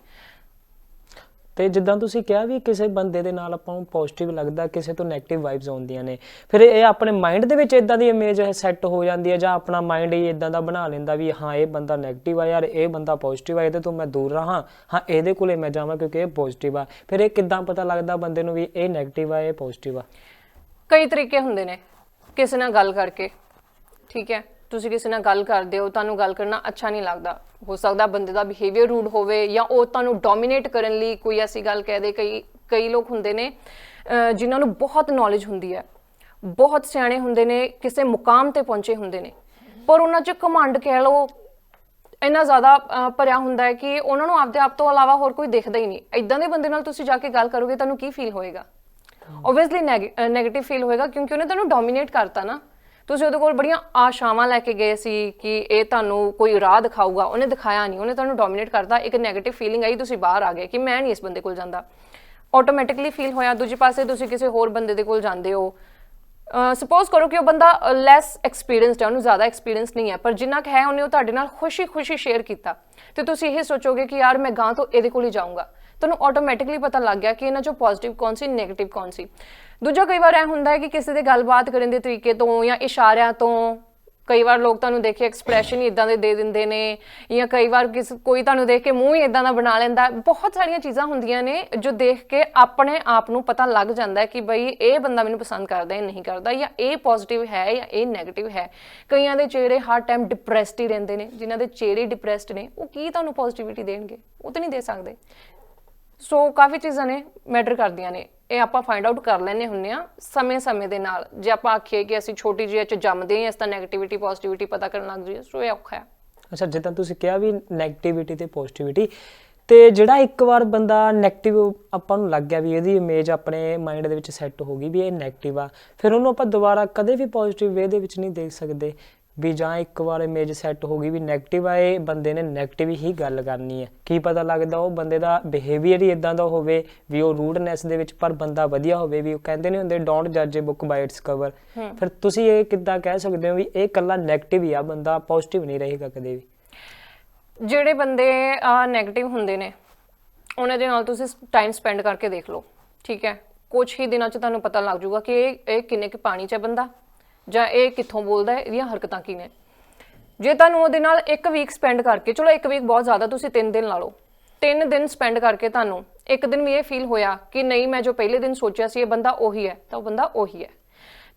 Speaker 2: ਤੇ ਜਿੱਦਾਂ ਤੁਸੀਂ ਕਿਹਾ ਵੀ ਕਿਸੇ ਬੰਦੇ ਦੇ ਨਾਲ ਆਪਾਂ ਨੂੰ ਪੋਜ਼ਿਟਿਵ ਲੱਗਦਾ, ਕਿਸੇ ਤੋਂ 네ਗੇਟਿਵ ਵਾਈਬਸ ਆਉਂਦੀਆਂ ਨੇ। ਫਿਰ ਇਹ ਆਪਣੇ ਮਾਈਂਡ ਦੇ ਵਿੱਚ ਇਦਾਂ ਦੀ ਇਮੇਜ ਸੈੱਟ ਹੋ ਜਾਂਦੀ ਹੈ ਜਾਂ ਆਪਣਾ ਮਾਈਂਡ ਹੀ ਇਦਾਂ ਦਾ ਬਣਾ ਲੈਂਦਾ ਵੀ ਹਾਂ, ਇਹ ਬੰਦਾ 네ਗੇਟਿਵ ਆ ਯਾਰ, ਇਹ ਬੰਦਾ ਪੋਜ਼ਿਟਿਵ ਆ, ਇਹਦੇ ਤੋਂ ਮੈਂ ਦੂਰ ਰਹਾ। ਹਾਂ, ਇਹਦੇ ਕੋਲੇ ਮੈਂ ਜਾਵਾਂ ਕਿਉਂਕਿ ਇਹ ਪੋਜ਼ਿਟਿਵ ਆ। ਫਿਰ ਇਹ ਕਿੱਦਾਂ ਪਤਾ ਲੱਗਦਾ ਬੰਦੇ ਨੂੰ ਵੀ ਇਹ 네ਗੇਟਿਵ ਆ, ਇਹ ਪੋਜ਼ਿਟਿਵ ਆ?
Speaker 1: ਕਈ ਤਰੀਕੇ ਹੁੰਦੇ ਨੇ। ਕਿਸੇ ਨਾਲ ਗੱਲ ਕਰਕੇ, ਠੀਕ ਹੈ? ਤੁਸੀਂ ਕਿਸੇ ਨਾਲ ਗੱਲ ਕਰਦੇ ਹੋ, ਤੁਹਾਨੂੰ ਗੱਲ ਕਰਨਾ ਅੱਛਾ ਨਹੀਂ ਲੱਗਦਾ। ਹੋ ਸਕਦਾ ਬੰਦੇ ਦਾ ਬਿਹੇਵੀਅਰ ਰੂਡ ਹੋਵੇ ਜਾਂ ਉਹ ਤੁਹਾਨੂੰ ਡੋਮੀਨੇਟ ਕਰਨ ਲਈ ਕੋਈ ਐਸੀ ਗੱਲ ਕਹਿ ਦੇ। ਕਈ ਕਈ ਲੋਕ ਹੁੰਦੇ ਨੇ ਜਿਨ੍ਹਾਂ ਨੂੰ ਬਹੁਤ ਨੌਲੇਜ ਹੁੰਦੀ ਹੈ। ਬਹੁਤ ਸਿਆਣੇ ਹੁੰਦੇ ਨੇ, ਕਿਸੇ ਮੁਕਾਮ ਤੇ ਪਹੁੰਚੇ ਹੁੰਦੇ ਨੇ। ਪਰ ਉਹਨਾਂ 'ਚ ਘਮੰਡ ਕਹਿ ਲਓ, ਇੰਨਾ ਜ਼ਿਆਦਾ ਭਰਿਆ ਹੁੰਦਾ ਹੈ ਕਿ ਉਹਨਾਂ ਨੂੰ ਆਪਦੇ ਆਪ ਤੋਂ ਇਲਾਵਾ ਹੋਰ ਕੋਈ ਦੇਖਦਾ ਹੀ ਨਹੀਂ। ਇਦਾਂ ਦੇ ਬੰਦੇ ਨਾਲ ਤੁਸੀਂ ਜਾ ਕੇ ਗੱਲ ਕਰੋਗੇ, ਤੁਹਾਨੂੰ ਕੀ ਫੀਲ ਹੋਏਗਾ? ਆਬਵੀਅਸਲੀ 네ਗੇਟਿਵ ਫੀਲ ਹੋਏਗਾ ਕਿਉਂਕਿ ਉਹਨੇ ਤੁਹਾਨੂੰ ਡੋਮੀਨੇਟ ਕਰਤਾ ਨਾ। ਤੁਸੀਂ ਉਹਦੇ ਕੋਲ ਬੜੀਆਂ ਆਸ਼ਾਵਾਂ ਲੈ ਕੇ ਗਏ ਸੀ ਕਿ ਇਹ ਤੁਹਾਨੂੰ ਕੋਈ ਰਾਹ ਦਿਖਾਊਗਾ। ਉਹਨੇ ਦਿਖਾਇਆ ਨਹੀਂ, ਉਹਨੇ ਤੁਹਾਨੂੰ ਡੋਮੀਨੇਟ ਕਰਦਾ ਇੱਕ 네ਗੇਟਿਵ ਫੀਲਿੰਗ ਆਈ, ਤੁਸੀਂ ਬਾਹਰ ਆ ਗਏ ਕਿ ਮੈਂ ਨਹੀਂ ਇਸ ਬੰਦੇ ਕੋਲ ਜਾਂਦਾ। ਆਟੋਮੈਟਿਕਲੀ ਫੀਲ ਹੋਇਆ, ਦੂਜੇ ਪਾਸੇ ਤੁਸੀਂ ਕਿਸੇ ਹੋਰ ਬੰਦੇ ਦੇ ਕੋਲ ਜਾਂਦੇ ਹੋ। ਸਪੋਜ਼ ਕਰੋ ਕਿ ਉਹ ਬੰਦਾ ਲੈਸ ਐਕਸਪੀਰੀਅੰਸਡ ਹੈ, ਉਹਨੂੰ ਜ਼ਿਆਦਾ ਐਕਸਪੀਰੀਅੰਸ ਨਹੀਂ ਹੈ, ਪਰ ਜਿੰਨਾ ਕੁ ਹੈ ਉਹਨੇ ਉਹ ਤੁਹਾਡੇ ਨਾਲ ਖੁਸ਼ੀ-ਖੁਸ਼ੀ ਸ਼ੇਅਰ ਕੀਤਾ। ਤੇ ਤੁਸੀਂ ਇਹ ਸੋਚੋਗੇ ਕਿ ਯਾਰ ਮੈਂ ਗਾਂ ਤੋਂ ਇਹਦੇ ਕੋਲ ਹੀ ਜਾਊਂਗਾ। ਤੁਹਾਨੂੰ ਆਟੋਮੈਟਿਕਲੀ ਪਤਾ ਲੱਗ ਗਿਆ ਕਿ ਇਹਨਾਂ ਚੋਂ ਪੋਜ਼ਿਟਿਵ ਕੌਣ ਸੀ ਨੈਗੇਟਿਵ ਕੌਣ ਸੀ। ਦੂਜਾ ਕਈ ਵਾਰ ਇਹ ਹੁੰਦਾ ਹੈ ਕਿ ਕਿਸੇ ਦੇ ਗੱਲਬਾਤ ਕਰਨ ਦੇ ਤਰੀਕੇ ਤੋਂ ਜਾਂ ਇਸ਼ਾਰਿਆਂ ਤੋਂ ਕਈ ਵਾਰ ਲੋਕ ਤੁਹਾਨੂੰ ਦੇਖ ਕੇ ਐਕਸਪ੍ਰੈਸ਼ਨ ਹੀ ਇਦਾਂ ਦੇ ਦੇ ਦਿੰਦੇ ਨੇ ਜਾਂ ਕਈ ਵਾਰ ਕਿਸ ਕੋਈ ਤੁਹਾਨੂੰ ਦੇਖ ਕੇ ਮੂੰਹ ਹੀ ਇਦਾਂ ਦਾ ਬਣਾ ਲੈਂਦਾ ਬਹੁਤ ਸਾਰੀਆਂ ਚੀਜ਼ਾਂ ਹੁੰਦੀਆਂ ਨੇ ਜੋ ਦੇਖ ਕੇ ਆਪਣੇ ਆਪ ਨੂੰ ਪਤਾ ਲੱਗ ਜਾਂਦਾ ਹੈ ਕਿ ਬਈ ਇਹ ਬੰਦਾ ਮੈਨੂੰ ਪਸੰਦ ਕਰਦਾ ਹੈ, ਨਹੀਂ ਕਰਦਾ ਜਾਂ ਇਹ ਪੋਜ਼ਿਟਿਵ ਹੈ ਜਾਂ ਇਹ 네ਗੇਟਿਵ ਹੈ। ਕਈਆਂ ਦੇ ਚਿਹਰੇ ਹਰ ਟਾਈਮ ਡਿਪਰੈਸਡ ਹੀ ਰਹਿੰਦੇ ਨੇ, ਜਿਨ੍ਹਾਂ ਦੇ ਚਿਹਰੇ ਡਿਪਰੈਸਡ ਨੇ, ਉਹ ਕੀ ਤੁਹਾਨੂੰ ਪੋਜ਼ਿਟਿਵਿਟੀ ਦੇਣਗੇ? ਉਹ ਤਾਂ ਨਹੀਂ ਦੇ ਸਕਦੇ। ਸੋ ਕਾਫੀ ਚੀਜ਼ਾਂ ਨੇ ਮੈਟਰ ਕਰਦੀਆਂ ਨੇ। ਇਹ ਆਪਾਂ ਫਾਈਂਡ ਆਊਟ ਕਰ ਲੈਨੇ ਹੁੰਨੇ ਆ ਸਮੇਂ-ਸਮੇਂ ਦੇ ਨਾਲ। ਜੇ ਆਪਾਂ ਆਖੀਏ ਕਿ ਅਸੀਂ ਛੋਟੀ ਜਿਹੀ ਚ ਜੰਮਦੇ ਹਾਂ, ਇਸ ਤਾਂ ਨੈਗੇਟਿਵਿਟੀ ਪੋਜ਼ਿਟਿਵਿਟੀ ਪਤਾ ਕਰਨ ਲੱਗ ਜਾਈਏ ਸੋ ਇਹ ਔਖਾ ਹੈ।
Speaker 2: ਅੱਛਾ, ਜਿੱਦਾਂ ਤੁਸੀਂ ਕਿਹਾ ਵੀ ਨੈਗੇਟਿਵਿਟੀ ਤੇ ਪੋਜ਼ਿਟਿਵਿਟੀ ਤੇ ਜਿਹੜਾ ਇੱਕ ਵਾਰ ਬੰਦਾ ਨੈਗੇਟਿਵ ਆਪਾਂ ਨੂੰ ਲੱਗ ਗਿਆ ਵੀ ਇਹਦੀ ਇਮੇਜ ਆਪਣੇ ਮਾਈਂਡ ਦੇ ਵਿੱਚ ਸੈੱਟ ਹੋ ਗਈ ਵੀ ਇਹ ਨੈਗੇਟਿਵ ਆ, ਫਿਰ ਉਹਨੂੰ ਆਪਾਂ ਦੁਬਾਰਾ ਕਦੇ ਵੀ ਪੋਜ਼ਿਟਿਵ ਵੇ ਦੇ ਵਿੱਚ ਨਹੀਂ ਦੇਖ ਸਕਦੇ। ਵੀ ਜਾਂ ਇੱਕ ਵਾਰ ਇਮੇਜ ਸੈੱਟ ਹੋ ਗਈ ਵੀ 네ਗੇਟਿਵ ਆਏ ਬੰਦੇ ਨੇ 네ਗੇਟਿਵ ਹੀ ਗੱਲ ਕਰਨੀ ਹੈ। ਕੀ ਪਤਾ ਲੱਗਦਾ ਉਹ ਬੰਦੇ ਦਾ ਬਿਹੇਵੀਅਰ ਹੀ ਇਦਾਂ ਦਾ ਹੋਵੇ ਵੀ ਉਹ ਰੂਡਨੈਸ ਦੇ ਵਿੱਚ ਪਰ ਬੰਦਾ ਵਧੀਆ ਹੋਵੇ ਵੀ ਉਹ ਕਹਿੰਦੇ ਨਹੀਂ ਹੁੰਦੇ ਡੋਨਟ ਜੱਜ a book by its cover ਫਿਰ ਤੁਸੀਂ ਇਹ ਕਿੱਦਾਂ ਕਹਿ ਸਕਦੇ ਹੋ ਵੀ ਇਹ ਕੱਲਾ 네ਗੇਟਿਵ ਹੀ ਆ ਬੰਦਾ ਪੋਜ਼ਿਟਿਵ ਨਹੀਂ ਰਹੇਗਾ ਕਦੇ ਵੀ?
Speaker 1: ਜਿਹੜੇ ਬੰਦੇ 네ਗੇਟਿਵ ਹੁੰਦੇ ਨੇ ਉਹਨਾਂ ਦੇ ਨਾਲ ਤੁਸੀਂ ਟਾਈਮ ਸਪੈਂਡ ਕਰਕੇ ਦੇਖ ਲਓ ਠੀਕ ਹੈ? ਕੁਝ ਹੀ ਦਿਨਾਂ 'ਚ ਤੁਹਾਨੂੰ ਪਤਾ ਲੱਗ ਜਾਊਗਾ ਕਿ ਇਹ ਇਹ ਕਿੰਨੇ ਕਿ ਪਾਣੀ 'ਚ ਬੰਦਾ। ਜਾਂ ਇਹ ਕਿੱਥੋਂ ਬੋਲਦਾ ਹੈ, ਇਹਦੀਆਂ ਹਰਕਤਾਂ ਕੀ ਨੇ? ਜੇ ਤੁਹਾਨੂੰ ਉਹਦੇ ਨਾਲ ਇੱਕ ਵੀਕ ਸਪੈਂਡ ਕਰਕੇ, ਚਲੋ ਇੱਕ ਵੀਕ ਬਹੁਤ ਜ਼ਿਆਦਾ, ਤੁਸੀਂ 3 ਦਿਨ ਲਾ ਲਓ। 3 ਦਿਨ ਸਪੈਂਡ ਕਰਕੇ ਤੁਹਾਨੂੰ ਇੱਕ ਦਿਨ ਵੀ ਇਹ ਫੀਲ ਹੋਇਆ ਕਿ ਨਹੀਂ, ਮੈਂ ਜੋ ਪਹਿਲੇ ਦਿਨ ਸੋਚਿਆ ਸੀ, ਇਹ ਬੰਦਾ ਉਹੀ ਹੈ, ਤਾਂ ਉਹ ਬੰਦਾ ਉਹੀ ਹੈ।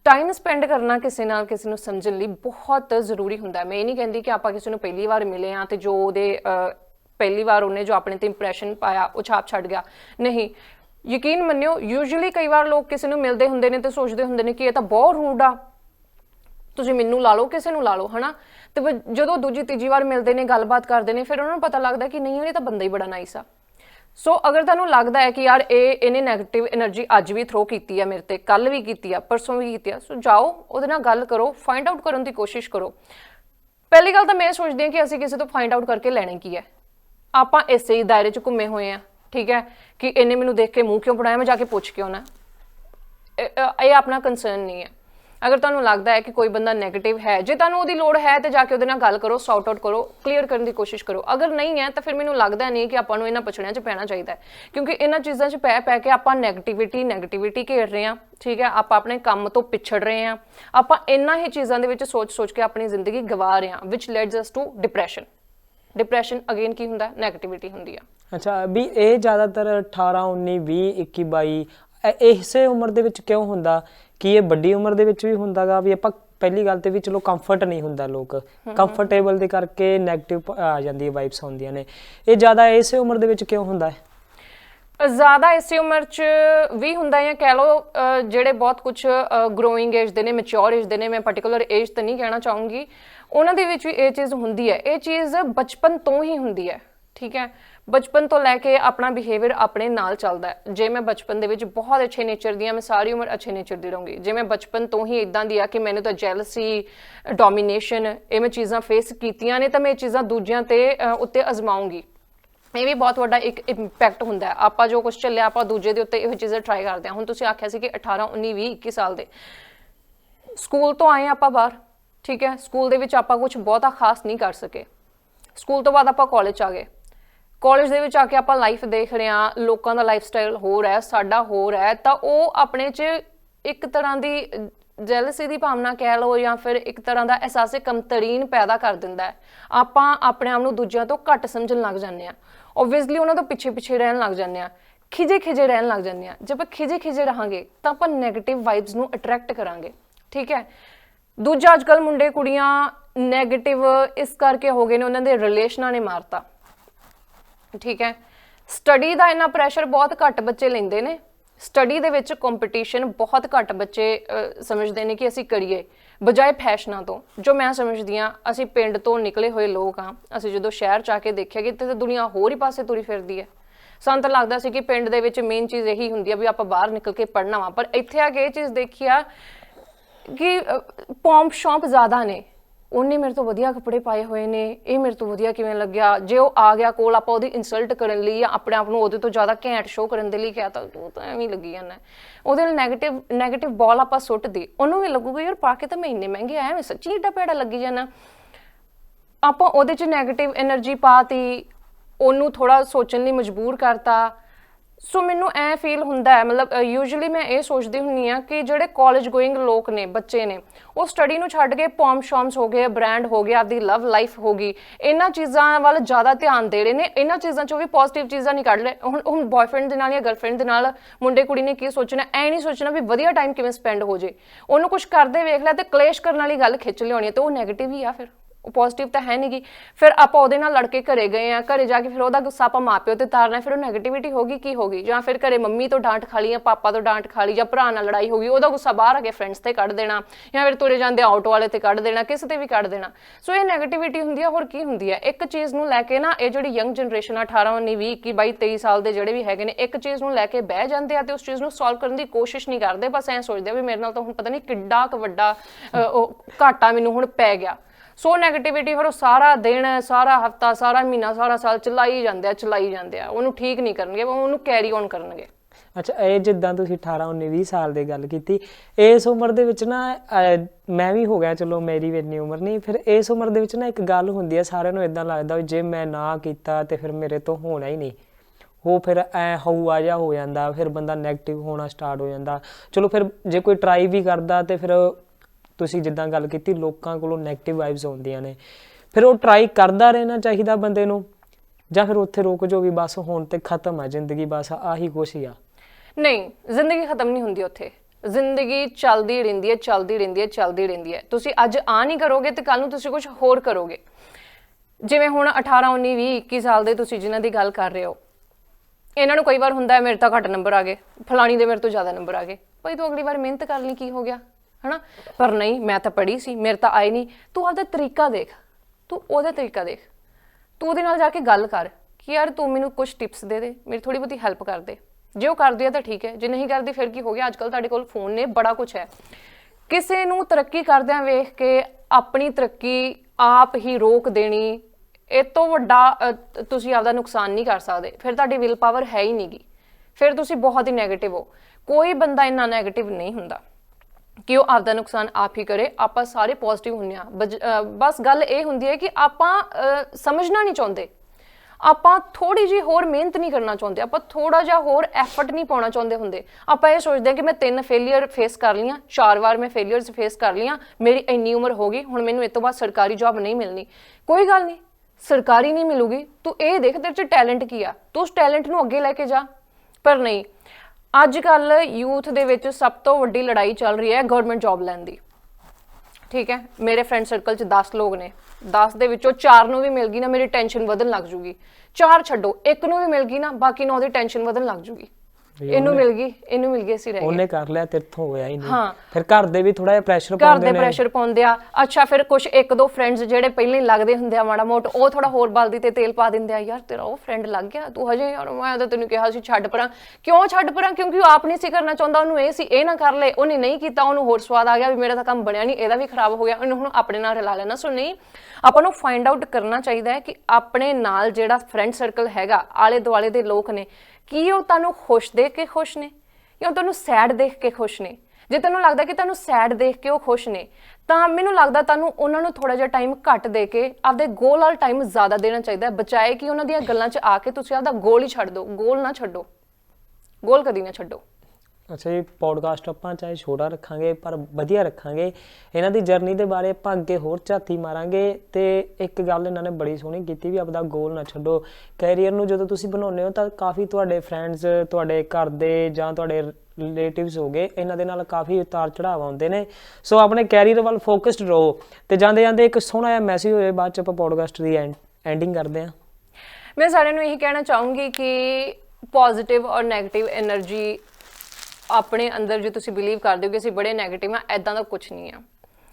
Speaker 1: ਟਾਈਮ ਸਪੈਂਡ ਕਰਨਾ ਕਿਸੇ ਨਾਲ ਕਿਸੇ ਨੂੰ ਸਮਝਣ ਲਈ ਬਹੁਤ ਜ਼ਰੂਰੀ ਹੁੰਦਾ ਹੈ। ਮੈਂ ਇਹ ਨਹੀਂ ਕਹਿੰਦੀ ਕਿ ਆਪਾਂ ਕਿਸੇ ਨੂੰ ਪਹਿਲੀ ਵਾਰ ਮਿਲੇ ਆ ਤੇ ਜੋ ਉਹਦੇ ਪਹਿਲੀ ਵਾਰ ਉਹਨੇ ਜੋ ਆਪਣੇ ਤੇ ਇੰਪ੍ਰੈਸ਼ਨ ਪਾਇਆ, ਉਹ ਛਾਪ ਛੱਡ ਗਿਆ। ਨਹੀਂ, ਯਕੀਨ ਮੰਨਿਓ ਯੂਜੂਅਲੀ ਕਈ ਵਾਰ ਲੋਕ ਕਿਸੇ ਨੂੰ ਮਿਲਦੇ ਹੁੰਦੇ ਨੇ ਤੇ ਸੋਚਦੇ ਹੁੰਦੇ ਨੇ ਕਿ ਇਹ ਤਾਂ ਬਹੁਤ ਰੂਡ ਆ। ਤੁਸੀਂ ਮੈਨੂੰ ਲਾ ਲਓ, ਕਿਸੇ ਨੂੰ ਲਾ ਲਓ, ਹਨਾ? ਤੇ ਫਿਰ ਜਦੋਂ ਦੂਜੀ, ਤੀਜੀ ਵਾਰ ਮਿਲਦੇ ਨੇ, ਗੱਲਬਾਤ ਕਰਦੇ ਨੇ, ਫਿਰ ਉਹਨਾਂ ਨੂੰ ਪਤਾ ਲੱਗਦਾ ਕਿ ਨਹੀਂ ਇਹ ਤਾਂ ਬੰਦਾ ਹੀ ਬੜਾ ਨਾਈਸ ਆ। ਸੋ ਅਗਰ ਤੁਹਾਨੂੰ ਲੱਗਦਾ ਹੈ ਕਿ ਯਾਰ ਇਹ, ਇਹਨੇ 네ਗੇਟਿਵ એનર્ਜੀ ਅੱਜ ਵੀ ਥਰੋ ਕੀਤੀ ਆ ਮੇਰੇ ਤੇ ਕੱਲ ਵੀ ਕੀਤੀ ਆ, ਪਰਸੋਂ ਵੀ ਕੀਤੀ ਆ ਸੋ ਜਾਓ, ਉਹਦੇ ਨਾਲ ਗੱਲ ਕਰੋ ਫਾਈਂਡ ਆਊਟ ਕਰਨ ਦੀ ਕੋਸ਼ਿਸ਼ ਕਰੋ। ਪਹਿਲੀ ਗੱਲ ਤਾਂ ਮੈਂ ਸੋਚਦੀ ਹਾਂ ਕਿ ਅਸੀਂ ਕਿਸੇ ਤੋਂ ਫਾਈਂਡ ਆਊਟ ਕਰਕੇ ਲੈਣੇ ਕੀ ਹੈ? ਆਪਾਂ ਇਸੇ ਹੀ ਦਾਇਰੇ 'ਚ ਘੁੰਮੇ ਹੋਏ ਆ, ਠੀਕ ਹੈ? ਕਿ ਇਹਨੇ ਮੈਨੂੰ ਦੇਖ ਕੇ ਮੂੰਹ ਕਿਉਂ ਬਣਾਇਆ, ਮੈਂ ਜਾ ਕੇ ਪੁੱਛ ਕੇ ਆਉਣਾ। ਇਹ ਆਪਣਾ ਕੰਸਰਨ ਨਹੀਂ ਹੈ। ਅਗਰ ਤੁਹਾਨੂੰ ਲੱਗਦਾ ਹੈ ਕਿ ਕੋਈ ਬੰਦਾ 네ਗੇਟਿਵ ਹੈ, ਜੇ ਤੁਹਾਨੂੰ ਉਹਦੀ ਲੋੜ ਹੈ ਤੇ ਜਾ ਕੇ ਉਹਦੇ ਨਾਲ ਗੱਲ ਕਰੋ ਸੌਟ ਆਊਟ ਕਰੋ ਕਲੀਅਰ ਕਰਨ ਦੀ ਕੋਸ਼ਿਸ਼ ਕਰੋ। ਅਗਰ ਨਹੀਂ ਹੈ, ਤਾਂ ਫਿਰ ਮੈਨੂੰ ਲੱਗਦਾ ਨਹੀਂ ਕਿ ਆਪਾਂ ਨੂੰ ਇਹਨਾਂ ਪਛੜਿਆਂ 'ਚ ਪੈਣਾ ਚਾਹੀਦਾ ਕਿਉਂਕਿ ਇਹਨਾਂ ਚੀਜ਼ਾਂ 'ਚ ਪੈ ਪੈ ਕੇ ਆਪਾਂ 네ਗੇਟਿਵਿਟੀ 네ਗੇਟਿਵਿਟੀ ਘੇਰ ਰਹੇ ਹਾਂ, ਠੀਕ ਹੈ? ਆਪਾਂ ਆਪਣੇ ਕੰਮ ਤੋਂ ਪਿਛੜ ਰਹੇ ਹਾਂ। ਆਪਾਂ ਇਹਨਾਂ ਹੀ ਚੀਜ਼ਾਂ ਦੇ ਵਿੱਚ ਸੋਚ-ਸੋਚ ਕੇ ਆਪਣੀ ਜ਼ਿੰਦਗੀ ਗਵਾ ਰਹੇ ਹਾਂ ਵਿਚ leads us to depression depression again ਕੀ ਹੁੰਦਾ 네ਗੇਟਿਵਿਟੀ ਹੁੰਦੀ ਆ।
Speaker 2: ਅੱਛਾ, ਵੀ ਇਹ ਜ਼ਿਆਦਾਤਰ 18 19 20 21 22 ਇਸੇ ਉਮਰ ਦੇ ਵਿੱਚ ਕਿਉਂ ਹੁੰਦਾ? ਕਿ ਇਹ ਵੱਡੀ ਉਮਰ ਦੇ ਵਿੱਚ ਵੀ ਹੁੰਦਾਗਾ? ਵੀ ਆਪਾਂ ਪਹਿਲੀ ਗੱਲ ਤੇ ਵੀ ਚਲੋ ਕੰਫਰਟ ਨਹੀਂ ਹੁੰਦਾ ਲੋਕ। ਕੰਫਰਟੇਬਲ ਦੇ ਕਰਕੇ 네ਗੇਟਿਵ ਆ ਜਾਂਦੀ ਹੈ ਵਾਈਬਸ ਆਉਂਦੀਆਂ ਨੇ। ਇਹ ਜ਼ਿਆਦਾ ਇਸੇ ਉਮਰ ਦੇ ਵਿੱਚ ਕਿਉਂ ਹੁੰਦਾ? ਹੈ
Speaker 1: ਜ਼ਿਆਦਾ ਇਸੇ ਉਮਰ 'ਚ ਵੀ ਹੁੰਦਾ ਹੈ ਕਹਿ ਲਓ ਜਿਹੜੇ ਬਹੁਤ ਕੁਝ ਗਰੋਇੰਗ ਏਜ ਦੇ ਨੇ ਮੈਚੁਰ ਏਜ ਦੇ ਨੇ ਮੈਂ ਪਾਰਟਿਕੂਲਰ ਏਜ ਤਾਂ ਨਹੀਂ ਕਹਿਣਾ ਚਾਹੂੰਗੀ। ਉਹਨਾਂ ਦੇ ਵਿੱਚ ਵੀ ਇਹ ਚੀਜ਼ ਹੁੰਦੀ ਹੈ। ਇਹ ਚੀਜ਼ ਬਚਪਨ ਤੋਂ ਹੀ ਹੁੰਦੀ ਹੈ ਠੀਕ ਹੈ? ਬਚਪਨ ਤੋਂ ਲੈ ਕੇ ਆਪਣਾ ਬਿਹੇਵੀਅਰ ਆਪਣੇ ਨਾਲ ਚੱਲਦਾ ਹੈ। ਜੇ ਮੈਂ ਬਚਪਨ ਦੇ ਵਿੱਚ ਬਹੁਤ ਅੱਛੇ ਨੇਚਰ ਦੀ ਹਾਂ ਮੈਂ ਸਾਰੀ ਉਮਰ ਅੱਛੇ ਨੇਚਰ ਦੀ ਰਹੂੰਗੀ। ਜੇ ਮੈਂ ਬਚਪਨ ਤੋਂ ਹੀ ਇਦਾਂ ਦੀ ਆ ਕਿ ਮੈਨੂੰ ਤਾਂ ਜੈਲਸੀ ਡੋਮੀਨੇਸ਼ਨ ਇਹ ਮੈਂ ਚੀਜ਼ਾਂ ਫੇਸ ਕੀਤੀਆਂ ਨੇ ਤਾਂ ਮੈਂ ਇਹ ਚੀਜ਼ਾਂ ਦੂਜਿਆਂ ਤੇ ਉੱਤੇ ਅਜ਼ਮਾਉਂਗੀ। ਇਹ ਵੀ ਬਹੁਤ ਵੱਡਾ ਇੱਕ ਇੰਪੈਕਟ ਹੁੰਦਾ ਹੈ। ਆਪਾਂ ਜੋ ਕੁਝ ਚੱਲਿਆ, ਆਪਾਂ ਦੂਜੇ ਦੇ ਉੱਤੇ ਇਹੋ ਚੀਜ਼ਾਂ ਟਰਾਈ ਕਰਦੇ ਹਾਂ। ਹੁਣ ਤੁਸੀਂ ਆਖਿਆ ਸੀ ਕਿ 18 19 20 21 ਸਾਲ ਦੇ। ਸਕੂਲ ਤੋਂ ਆਏ ਆਪਾਂ ਬਾਹਰ, ਠੀਕ ਹੈ? ਸਕੂਲ ਦੇ ਵਿੱਚ ਆਪਾਂ ਕੁਝ ਬਹੁਤਾ ਖਾਸ ਨਹੀਂ ਕਰ ਸਕੇ। ਸਕੂਲ ਤੋਂ ਬਾਅਦ ਆਪਾਂ ਕਾਲਜ ਆ ਗਏ। ਕਾਲਜ ਦੇ ਵਿੱਚ ਆ ਕੇ ਆਪਾਂ ਲਾਈਫ ਦੇਖ ਰਹੇ ਹਾਂ, ਲੋਕਾਂ ਦਾ ਲਾਈਫ ਸਟਾਈਲ ਹੋਰ ਹੈ ਸਾਡਾ ਹੋਰ ਹੈ, ਤਾਂ ਉਹ ਆਪਣੇ 'ਚ ਇੱਕ ਤਰ੍ਹਾਂ ਦੀ ਜੈਲਸੀ ਦੀ ਭਾਵਨਾ ਕਹਿ ਲਓ ਜਾਂ ਫਿਰ ਇੱਕ ਤਰ੍ਹਾਂ ਦਾ ਅਹਿਸਾਸੇ ਕਮਤਰੀਨ ਪੈਦਾ ਕਰ ਦਿੰਦਾ ਹੈ। ਆਪਾਂ ਆਪਣੇ ਆਪ ਨੂੰ ਦੂਜਿਆਂ ਤੋਂ ਘੱਟ ਸਮਝਣ ਲੱਗ ਜਾਂਦੇ ਆ ਆਬਵੀਅਸਲੀ ਉਹਨਾਂ ਤੋਂ ਪਿੱਛੇ ਪਿੱਛੇ ਰਹਿਣ ਲੱਗ ਜਾਂਦੇ ਆ ਖਿਜੇ ਖਿਜੇ ਰਹਿਣ ਲੱਗ ਜਾਂਦੇ ਆ ਜੇ ਆਪਾਂ ਖਿਜੇ ਖਿਜੇ ਰਹਾਂਗੇ, ਤਾਂ ਆਪਾਂ 네ਗੇਟਿਵ ਵਾਈਬਸ ਨੂੰ ਅਟਰੈਕਟ ਕਰਾਂਗੇ, ਠੀਕ ਹੈ? ਦੂਜਾ ਅੱਜਕੱਲ ਮੁੰਡੇ ਕੁੜੀਆਂ 네ਗੇਟਿਵ ਇਸ ਕਰਕੇ ਹੋ ਗਏ ਨੇ, ਉਹਨਾਂ ਦੇ ਰਿਲੇਸ਼ਨਾਂ ਨੇ ਮਾਰਤਾ। ਠੀਕ ਹੈ? ਸਟੱਡੀ ਦਾ ਇੰਨਾ ਪ੍ਰੈਸ਼ਰ ਬਹੁਤ ਘੱਟ ਬੱਚੇ ਲੈਂਦੇ ਨੇ। ਸਟੱਡੀ ਦੇ ਵਿੱਚ ਕੰਪੀਟੀਸ਼ਨ ਬਹੁਤ ਘੱਟ ਬੱਚੇ ਸਮਝਦੇ ਨੇ ਕਿ ਅਸੀਂ ਕਰੀਏ। ਬਜਾਏ ਫੈਸ਼ਨਾਂ ਤੋਂ, ਜੋ ਮੈਂ ਸਮਝਦੀ ਆ ਅਸੀਂ ਪਿੰਡ ਤੋਂ ਨਿਕਲੇ ਹੋਏ ਲੋਕ ਆ ਅਸੀਂ ਜਦੋਂ ਸ਼ਹਿਰ ਚ ਆ ਕੇ ਦੇਖਿਆ ਕਿ ਇੱਥੇ ਤਾਂ ਦੁਨੀਆ ਹੋਰ ਹੀ ਪਾਸੇ ਤੁਰੀ ਫਿਰਦੀ ਹੈ। ਸਾਨੂੰ ਤਾਂ ਲੱਗਦਾ ਸੀ ਕਿ ਪਿੰਡ ਦੇ ਵਿੱਚ ਮੇਨ ਚੀਜ਼ ਇਹੀ ਹੁੰਦੀ ਆ ਵੀ ਆਪਾਂ ਬਾਹਰ ਨਿਕਲ ਕੇ ਪੜ੍ਹਨਾ ਵਾ। ਪਰ ਇੱਥੇ ਆ ਕੇ ਇਹ ਚੀਜ਼ ਦੇਖੀ ਆ ਕਿ ਪੌਂਪ ਸ਼ੌਂਪ ਜ਼ਿਆਦਾ ਨੇ। ਉਹਨੇ ਮੇਰੇ ਤੋਂ ਵਧੀਆ ਕੱਪੜੇ ਪਾਏ ਹੋਏ ਨੇ, ਇਹ ਮੇਰੇ ਤੋਂ ਵਧੀਆ ਕਿਵੇਂ ਲੱਗਿਆ? ਜੇ ਉਹ ਆ ਗਿਆ ਕੋਲ, ਆਪਾਂ ਉਹਦੀ ਇਨਸਲਟ ਕਰਨ ਲਈ ਜਾਂ ਆਪਣੇ ਆਪ ਨੂੰ ਉਹਦੇ ਤੋਂ ਜ਼ਿਆਦਾ ਘੈਂਟ ਸ਼ੋਅ ਕਰਨ ਦੇ ਲਈ ਕਿਹਾ ਤਾਂ ਤੂੰ ਤਾਂ ਐਵੇਂ ਲੱਗੀ ਜਾਂਦਾ। ਉਹਦੇ ਨਾਲ 네ਗੇਟਿਵ 네ਗੇਟਿਵ ਬਾਲ ਆਪਾਂ ਸੁੱਟ ਦੇ ਉਹਨੂੰ ਵੀ ਲੱਗੂਗਾ, ਯਾਰ ਪਾ ਕੇ ਤਾਂ ਮੈਂ ਇੰਨੇ ਮਹਿੰਗੇ ਆਇਆ ਮੈਂ ਸੱਚੀ ਏਡਾ ਪੈੜਾ ਲੱਗੀ ਜਾਂਦਾ। ਆਪਾਂ ਉਹਦੇ 'ਚ 네ਗੇਟਿਵ એનર્ਜੀ ਪਾਤੀ, ਉਹਨੂੰ ਥੋੜਾ ਸੋਚਣ ਲਈ ਮਜਬੂਰ ਕਰਤਾ ਸੋ ਮੈਨੂੰ ਐ ਫੀਲ ਹੁੰਦਾ ਹੈ, ਮਤਲਬ ਯੂਜੂਅਲੀ ਮੈਂ ਇਹ ਸੋਚਦੀ ਹੁੰਨੀ ਆ ਕਿ ਜਿਹੜੇ ਕਾਲਜ ਗੋਇੰਗ ਲੋਕ ਨੇ, ਬੱਚੇ ਨੇ, ਉਹ ਸਟੱਡੀ ਨੂੰ ਛੱਡ ਕੇ ਪੌਮ ਸ਼ੌਮਸ ਹੋ ਗਏ ਬ੍ਰਾਂਡ ਹੋ ਗਿਆ ਆਪਦੀ ਲਵ ਲਾਈਫ ਹੋ ਗਈ, ਇਹਨਾਂ ਚੀਜ਼ਾਂ ਵੱਲ ਜ਼ਿਆਦਾ ਧਿਆਨ ਦੇ ਰਹੇ ਨੇ, ਇਹਨਾਂ ਚੀਜ਼ਾਂ ਚੋਂ ਵੀ ਪੋਜ਼ਿਟਿਵ ਚੀਜ਼ਾਂ ਨਹੀਂ ਕੱਢ ਰਹੇ, ਹੁਣ ਹੁਣ ਬॉयਫ੍ਰੈਂਡ ਦੇ ਨਾਲ ਜਾਂ ਗਰਲਫ੍ਰੈਂਡ ਦੇ ਨਾਲ ਮੁੰਡੇ ਕੁੜੀ ਨੇ ਕੀ ਸੋਚਣਾ, ਐ ਨਹੀਂ ਸੋਚਣਾ ਵੀ ਵਧੀਆ ਟਾਈਮ ਕਿਵੇਂ ਸਪੈਂਡ ਹੋ ਜੇ, ਉਹਨੂੰ ਕੁਝ ਕਰਦੇ ਵੇਖ ਲਿਆ ਤੇ ਕਲੇਸ਼ ਕਰਨ ਵਾਲੀ ਗੱਲ ਖਿੱਚ ਲਿਆਉਣੀ ਹੈ ਤੇ ਉਹ 네ਗੇਟਿਵ ਹੀ ਆ ਫਿਰ। ਉਹ ਪੋਜ਼ਿਟਿਵ ਤਾਂ ਹੈ ਨਹੀਂਗੀ ਫਿਰ ਆਪਾਂ ਉਹਦੇ ਨਾਲ ਲੜ ਕੇ ਘਰੇ ਗਏ ਆ, ਘਰੇ ਜਾ ਕੇ ਫਿਰ ਉਹਦਾ ਗੁੱਸਾ ਆਪਾਂ ਮਾਪਿਓ ਤੇ ਤਾਰਨਾ, ਫਿਰ ਉਹ 네ਗੇਟਿਵਿਟੀ ਹੋਗੀ ਕੀ ਹੋਗੀ ਜਾਂ ਫਿਰ ਘਰੇ ਮੰਮੀ ਤੋਂ ਡਾਂਟ ਖਾ ਲਈ ਜਾਂ ਪਾਪਾ ਤੋਂ ਡਾਂਟ ਖਾ ਲਈ ਜਾਂ ਭਰਾ ਨਾਲ ਲੜਾਈ ਹੋਗੀ ਉਹਦਾ ਗੁੱਸਾ ਬਾਹਰ ਆ ਕੇ ਫਰੈਂਡਸ ਤੇ ਕੱਢ ਦੇਣਾ, ਜਾਂ ਫਿਰ ਤੁਰੇ ਜਾਂਦੇ ਆਟੋ ਵਾਲੇ ਤੇ ਕੱਢ ਦੇਣਾ, ਕਿਸੇ ਤੇ ਵੀ ਕੱਢ ਦੇਣਾ। ਸੋ ਇਹ 네ਗੇਟਿਵਿਟੀ ਹੁੰਦੀ ਆ, ਹੋਰ ਕੀ ਹੁੰਦੀ ਆ? ਇੱਕ ਚੀਜ਼ ਨੂੰ ਲੈ ਕੇ ਨਾ ਇਹ ਜਿਹੜੀ ਯੰਗ ਜਨਰੇਸ਼ਨ ਆ 18 19 20 21 22 23 ਸਾਲ ਦੇ ਜਿਹੜੇ ਵੀ ਹੈਗੇ ਨੇ, ਇੱਕ ਚੀਜ਼ ਨੂੰ ਲੈ ਕੇ ਬਹਿ ਜਾਂਦੇ ਆ ਤੇ ਉਸ ਚੀਜ਼ ਨੂੰ ਸੋਲਵ ਕਰਨ ਦੀ ਕੋਸ਼ਿਸ਼ ਨਹੀਂ ਕਰਦੇ, ਬਸ ਐਂ ਸੋਚਦੇ ਆ ਵੀ ਮੇਰੇ ਨਾਲ ਤਾਂ ਹੁਣ ਪਤਾ ਨਹੀਂ ਕਿੱਡਾ ਕੁ ਵੱਡਾ ਉਹ ਘਾਟਾ ਮੈਨੂੰ ਹੁਣ ਪੈ ਗਿਆ। ਸੋ ਨੈਗੇਟਿਵਿਟੀ ਫਿਰ ਉਹ ਸਾਰਾ ਦਿਨ, ਸਾਰਾ ਹਫਤਾ, ਸਾਰਾ ਮਹੀਨਾ, ਸਾਰਾ ਸਾਲ ਚਲਾਈ ਜਾਂਦੇ ਆ, ਚਲਾਈ ਜਾਂਦੇ ਆ। ਉਹਨੂੰ ਠੀਕ ਨਹੀਂ ਕਰਨਗੇ ਉਹਨੂੰ ਕੈਰੀ ਔਨ ਕਰਨਗੇ।
Speaker 2: ਅੱਛਾ, ਇਹ ਜਿੱਦਾਂ ਤੁਸੀਂ 18 19 20 ਸਾਲ ਦੀ ਗੱਲ ਕੀਤੀ, ਇਸ ਉਮਰ ਦੇ ਵਿੱਚ ਨਾ ਮੈਂ ਵੀ ਹੋ ਗਿਆ, ਚਲੋ ਮੇਰੀ ਵੀ ਇੰਨੀ ਉਮਰ ਨਹੀਂ, ਫਿਰ ਇਸ ਉਮਰ ਦੇ ਵਿੱਚ ਨਾ ਇੱਕ ਗੱਲ ਹੁੰਦੀ ਹੈ ਸਾਰਿਆਂ ਨੂੰ ਇਦਾਂ ਲੱਗਦਾ ਵੀ ਜੇ ਮੈਂ ਨਾ ਕੀਤਾ ਤੇ ਫਿਰ ਮੇਰੇ ਤੋਂ ਹੋਣਾ ਹੀ ਨਹੀਂ। ਉਹ ਫਿਰ ਐ ਹਊਆ ਜਿਹਾ ਹੋ ਜਾਂਦਾ, ਫਿਰ ਬੰਦਾ 네ਗੇਟਿਵ ਹੋਣਾ ਸਟਾਰਟ ਹੋ ਜਾਂਦਾ। ਚਲੋ ਫਿਰ ਜੇ ਕੋਈ ਟਰਾਈ ਵੀ ਕਰਦਾ ਤੇ ਫਿਰ ਤੁਸੀਂ ਜਿੱਦਾਂ ਗੱਲ ਕੀਤੀ, ਲੋਕਾਂ ਕੋਲੋਂ 네ਗੇਟਿਵ ਵਾਈਬਸ ਆਉਂਦੀਆਂ ਨੇ। ਫਿਰ ਉਹ ਟਰਾਈ ਕਰਦਾ ਰਹਿਣਾ ਚਾਹੀਦਾ ਬੰਦੇ ਨੂੰ, ਜਾਂ ਫਿਰ ਉੱਥੇ ਰੁਕ ਜੋ ਵੀ ਬਸ ਹੁਣ ਤੇ ਖਤਮ ਹੈ ਜ਼ਿੰਦਗੀ ਬਸ ਆਹੀ ਕੁਛ ਹੀ ਆ।
Speaker 1: ਨਹੀਂ, ਜ਼ਿੰਦਗੀ ਖਤਮ ਨਹੀਂ ਹੁੰਦੀ ਉੱਥੇ। ਜ਼ਿੰਦਗੀ ਚੱਲਦੀ ਰਹਿੰਦੀ ਹੈ, ਚੱਲਦੀ ਰਹਿੰਦੀ ਹੈ, ਚੱਲਦੀ ਰਹਿੰਦੀ ਹੈ। ਤੁਸੀਂ ਅੱਜ ਆ ਨਹੀਂ ਕਰੋਗੇ ਤੇ ਕੱਲ ਨੂੰ ਤੁਸੀਂ ਕੁਝ ਹੋਰ ਕਰੋਗੇ। ਜਿਵੇਂ ਹੁਣ 18 19 20 21 ਸਾਲ ਦੇ ਤੁਸੀਂ ਜਿਨ੍ਹਾਂ ਦੀ ਗੱਲ ਕਰ ਰਹੇ ਹੋ, ਇਹਨਾਂ ਨੂੰ ਕਈ ਵਾਰ ਹੁੰਦਾ ਹੈ, ਮੇਰੇ ਤਾਂ ਘੱਟ ਨੰਬਰ ਆ ਗਏ, ਫਲਾਣੀ ਦੇ ਮੇਰੇ ਤੋਂ ਜ਼ਿਆਦਾ ਨੰਬਰ ਆ ਗਏ। ਭਾਈ ਤੂੰ ਅਗਲੀ ਵਾਰ ਮਿਹਨਤ ਕਰ ਲਈ, ਕੀ ਹੋ ਗਿਆ? ਹਨਾ? ਪਰ ਨਹੀਂ ਮੈਂ ਤਾਂ ਪੜ੍ਹੀ ਸੀ ਮੇਰੇ ਤਾਂ ਆਏ ਨਹੀਂ। ਤੂੰ ਆਪਦਾ ਤਰੀਕਾ ਦੇਖ। ਤੂੰ ਉਹਦਾ ਤਰੀਕਾ ਦੇਖ। ਤੂੰ ਉਹਦੇ ਨਾਲ ਜਾ ਕੇ ਗੱਲ ਕਰ ਕਿ ਯਾਰ ਤੂੰ ਮੈਨੂੰ ਕੁਝ ਟਿਪਸ ਦੇ ਦੇ ਮੇਰੀ ਥੋੜੀ ਬਹੁਤੀ ਹੈਲਪ ਕਰ ਦੇ। ਜੇ ਉਹ ਕਰਦੀ ਆ ਤਾਂ ਠੀਕ ਹੈ ਜੇ ਨਹੀਂ ਕਰਦੀ ਫਿਰ ਕੀ ਹੋ ਗਿਆ? ਅੱਜ ਕੱਲ ਤੁਹਾਡੇ ਕੋਲ ਫੋਨ ਨੇ ਬੜਾ ਕੁਝ ਹੈ। ਕਿਸੇ ਨੂੰ ਤਰੱਕੀ ਕਰਦਿਆਂ ਵੇਖ ਕੇ ਆਪਣੀ ਤਰੱਕੀ ਆਪ ਹੀ ਰੋਕ ਦੇਣੀ ਇਹ ਤੋਂ ਵੱਡਾ ਅ, ਤੁਸੀਂ ਆਪਦਾ ਨੁਕਸਾਨ ਨਹੀਂ ਕਰ ਸਕਦੇ। ਫਿਰ ਤੁਹਾਡੀ ਵਿਲ ਪਾਵਰ ਹੈ ਹੀ ਨਹੀਂਗੀ ਫਿਰ ਤੁਸੀਂ ਬਹੁਤ ਹੀ 네ਗੇਟਿਵ ਹੋ। ਕੋਈ ਬੰਦਾ ਇੰਨਾ 네ਗੇਟਿਵ ਨਹੀਂ ਹੁੰਦਾ। ਕਿ ਉਹ ਆਪਦਾ ਨੁਕਸਾਨ ਆਪ ਹੀ ਕਰੇ, ਆਪਾਂ ਸਾਰੇ ਪੋਜ਼ਿਟਿਵ ਹੁੰਨੇ ਆ ਬਜ- ਬਸ ਗੱਲ ਇਹ ਹੁੰਦੀ ਹੈ ਕਿ ਆਪਾਂ ਸਮਝਣਾ ਨਹੀਂ ਚਾਹੁੰਦੇ। ਆਪਾਂ ਥੋੜੀ ਜੀ ਹੋਰ ਮਿਹਨਤ ਨਹੀਂ ਕਰਨਾ ਚਾਹੁੰਦੇ, ਆਪਾਂ ਥੋੜਾ ਜਿਹਾ ਹੋਰ ਐਫਰਟ ਨਹੀਂ ਪਾਉਣਾ ਚਾਹੁੰਦੇ ਹੁੰਦੇ। ਆਪਾਂ ਇਹ ਸੋਚਦੇ ਹਾਂ ਕਿ ਮੈਂ ਤਿੰਨ ਫੇਲਿਅਰ ਫੇਸ ਕਰ ਲੀਆਂ ਚਾਰ ਵਾਰ ਮੈਂ ਫੇਲਿਅਰਸ ਫੇਸ ਕਰ ਲੀਆਂ ਮੇਰੀ ਇੰਨੀ ਉਮਰ ਹੋ ਗਈ, ਹੁਣ ਮੈਨੂੰ ਇਸ ਤੋਂ ਬਾਅਦ ਸਰਕਾਰੀ ਜੌਬ ਨਹੀਂ ਮਿਲਣੀ। ਕੋਈ ਗੱਲ ਨਹੀਂ, ਸਰਕਾਰੀ ਨਹੀਂ ਮਿਲੂਗੀ, ਤੂੰ ਇਹ ਦੇਖ ਤੇਰੇ 'ਚ ਟੈਲੈਂਟ ਕੀ ਆ? ਤੂੰ ਉਸ ਟੈਲੈਂਟ ਨੂੰ ਅੱਗੇ ਲੈ ਕੇ ਜਾ। ਪਰ ਨਹੀਂ ਅੱਜ ਕੱਲ ਯੂਥ ਦੇ ਵਿੱਚ ਸਭ ਤੋਂ ਵੱਡੀ ਲੜਾਈ ਚੱਲ ਰਹੀ ਹੈ ਗਵਰਨਮੈਂਟ ਜੌਬ ਲੈਣ ਦੀ। ਠੀਕ ਹੈ? ਮੇਰੇ ਫਰੈਂਡ ਸਰਕਲ 'ਚ 10 ਲੋਕ ਨੇ। 10 ਦੇ ਵਿੱਚੋਂ 4 ਨੂੰ ਵੀ ਮਿਲ ਗਈ ਨਾ, ਮੇਰੀ ਟੈਨਸ਼ਨ ਵਧਣ ਲੱਗ ਜੂਗੀ। 4 ਛੱਡੋ, ਇੱਕ ਨੂੰ ਵੀ ਮਿਲ ਗਈ ਨਾ, ਬਾਕੀ ਨੂੰ ਉਹਦੀ ਟੈਨਸ਼ਨ ਵਧਣ ਲੱਗ ਜੂਗੀ। ਇਹਨੂੰ ਮਿਲ ਗਈ ਇਹਨੂੰ ਮਿਲ ਗਈ ਅਸੀਂ ਰਹਿ ਗਏ।
Speaker 2: ਉਹਨੇ ਕਰ ਲਿਆ ਤੇਰੇ ਤੋਂ ਹੋਇਆ ਹੀ ਨਹੀਂ।
Speaker 1: ਹਾਂ।
Speaker 2: ਫਿਰ ਘਰ ਦੇ ਵੀ ਥੋੜਾ ਜਿਹਾ ਪ੍ਰੈਸ਼ਰ
Speaker 1: ਘਰ
Speaker 2: ਪਾਉਂਦੇ
Speaker 1: ਦੇ
Speaker 2: ਨੇ।
Speaker 1: ਪ੍ਰੈਸ਼ਰ ਪਾਉਂਦੇ ਆ। ਅੱਛਾ ਫਿਰ ਕੁਝ ਇੱਕ ਦੋ ਫਰੈਂਡਸ ਜਿਹੜੇ ਪਹਿਲਾਂ ਹੀ ਲੱਗਦੇ ਹੁੰਦੇ ਆ ਮਾੜਾ ਮੋਟ ਉਹ ਥੋੜਾ ਹੋਰ ਬਲਦੀ ਤੇ ਤੇਲ ਪਾ ਦਿੰਦੇ ਆ ਯਾਰ ਤੇਰਾ ਉਹ ਫਰੈਂਡ ਲੱਗ ਗਿਆ ਤੂੰ ਹਜੇ ਯਾਰ ਮੈਂ ਤਾਂ ਤੈਨੂੰ ਕਿਹਾ ਸੀ ਛੱਡ ਪਰਾਂ। ਕਿਉਂ ਛੱਡ ਪਰਾਂ? ਕਿਉਂਕਿ ਉਹ ਆਪ ਨਹੀਂ ਸੀ ਕਰਨਾ ਚਾਹੁੰਦਾ ਉਹਨੂੰ ਇਹ ਸੀ ਇਹ ਨਾ ਕਰ ਲੈ ਉਹਨੇ ਨਹੀਂ ਕੀਤਾ ਉਹਨੂੰ ਹੋਰ ਸਵਾਦ ਆ ਗਿਆ ਵੀ ਮੇਰਾ ਤਾਂ ਕੰਮ ਬਣਿਆ ਨਹੀਂ ਇਹਦਾ ਵੀ ਖਰਾਬ ਹੋ ਗਿਆ ਉਹਨੂੰ ਹੁਣ ਆਪਣੇ ਨਾਲ ਰਲਾ ਲੈਣਾ। ਸੋ ਨਹੀਂ ਆਪਾਂ ਨੂੰ ਫਾਈਂਡ ਆਊਟ ਕਰਨਾ ਚਾਹੀਦਾ ਹੈ ਕਿ ਆਪਣੇ ਨਾਲ ਜਿਹੜਾ ਫਰੈਂਡ ਸਰਕਲ ਹੈਗਾ ਆਲੇ ਦੁਆਲੇ ਦੇ ਲੋਕ ਨੇ ਕੀ ਉਹ ਤੁਹਾਨੂੰ ਖੁਸ਼ ਦੇਖ ਕੇ ਖੁਸ਼ ਨੇ? ਜਾਂ ਉਹ ਤੁਹਾਨੂੰ ਸੈਡ ਦੇਖ ਕੇ ਖੁਸ਼ ਨੇ? ਜੇ ਤੁਹਾਨੂੰ ਲੱਗਦਾ ਕਿ ਤੁਹਾਨੂੰ ਸੈਡ ਦੇਖ ਕੇ ਉਹ ਖੁਸ਼ ਨੇ, ਤਾਂ ਮੈਨੂੰ ਲੱਗਦਾ ਤੁਹਾਨੂੰ ਉਹਨਾਂ ਨੂੰ ਥੋੜਾ ਜਿਹਾ ਟਾਈਮ ਘੱਟ ਦੇ ਕੇ ਆਪਦੇ ਗੋਲ ਵਾਲ ਟਾਈਮ ਜ਼ਿਆਦਾ ਦੇਣਾ ਚਾਹੀਦਾ ਹੈ, ਬਚਾਏ ਕਿ ਉਹਨਾਂ ਦੀਆਂ ਗੱਲਾਂ 'ਚ ਆ ਕੇ ਤੁਸੀਂ ਆਪਦਾ ਗੋਲ ਹੀ ਛੱਡ ਦਿਓ। ਗੋਲ ਨਾ ਛੱਡੋ। ਗੋਲ ਕਦੀ ਨਾ ਛੱਡੋ।
Speaker 2: ਅੱਛਾ ਜੀ ਪੋਡਕਾਸਟ ਆਪਾਂ ਚਾਹੇ ਛੋਟਾ ਰੱਖਾਂਗੇ, ਪਰ ਵਧੀਆ ਰੱਖਾਂਗੇ। ਇਹਨਾਂ ਦੀ ਜਰਨੀ ਦੇ ਬਾਰੇ ਆਪਾਂ ਅੱਗੇ ਹੋਰ ਝਾਤੀ ਮਾਰਾਂਗੇ ਤੇ ਇੱਕ ਗੱਲ ਇਹਨਾਂ ਨੇ ਬੜੀ ਸੋਹਣੀ ਕੀਤੀ ਵੀ ਆਪਦਾ ਗੋਲ ਨਾ ਛੱਡੋ। ਕੈਰੀਅਰ ਨੂੰ ਜਦੋਂ ਤੁਸੀਂ ਬਣਾਉਂਦੇ ਹੋ ਤਾਂ ਕਾਫੀ ਤੁਹਾਡੇ ਫਰੈਂਡਸ ਤੁਹਾਡੇ ਘਰ ਦੇ ਜਾਂ ਤੁਹਾਡੇ ਰਿਲੇਟਿਵਸ ਹੋ ਗਏ, ਇਹਨਾਂ ਦੇ ਨਾਲ ਕਾਫੀ ਉਤਾਰ ਚੜਾਵ ਆਉਂਦੇ ਨੇ। ਸੋ ਆਪਣੇ ਕੈਰੀਅਰ ਵੱਲ ਫੋਕਸਡ ਰਹੋ ਤੇ ਜਾਂਦੇ ਜਾਂਦੇ ਇੱਕ ਸੋਹਣਾ ਜਿਹਾ ਮੈਸੇਜ ਹੋਏ, ਬਾਅਦ ਚ ਆਪਾਂ ਪੋਡਕਾਸਟ ਦੀ ਐਂਡਿੰਗ ਕਰਦੇ ਹਾਂ।
Speaker 1: ਮੈਂ ਸਾਰਿਆਂ ਨੂੰ ਇਹੀ ਕਹਿਣਾ ਚਾਹੂੰਗੀ ਕਿ ਪੋਜ਼ਿਟਿਵ ਔਰ 네ਗੇਟਿਵ એનર્ਜੀ ਆਪਣੇ ਅੰਦਰ ਜੇ ਤੁਸੀਂ ਬਿਲੀਵ ਕਰਦੇ ਹੋ ਕਿ ਅਸੀਂ ਬੜੇ 네ਗੇਟਿਵ ਆ ਐਦਾਂ ਦਾ ਕੁਝ ਨਹੀਂ ਆ।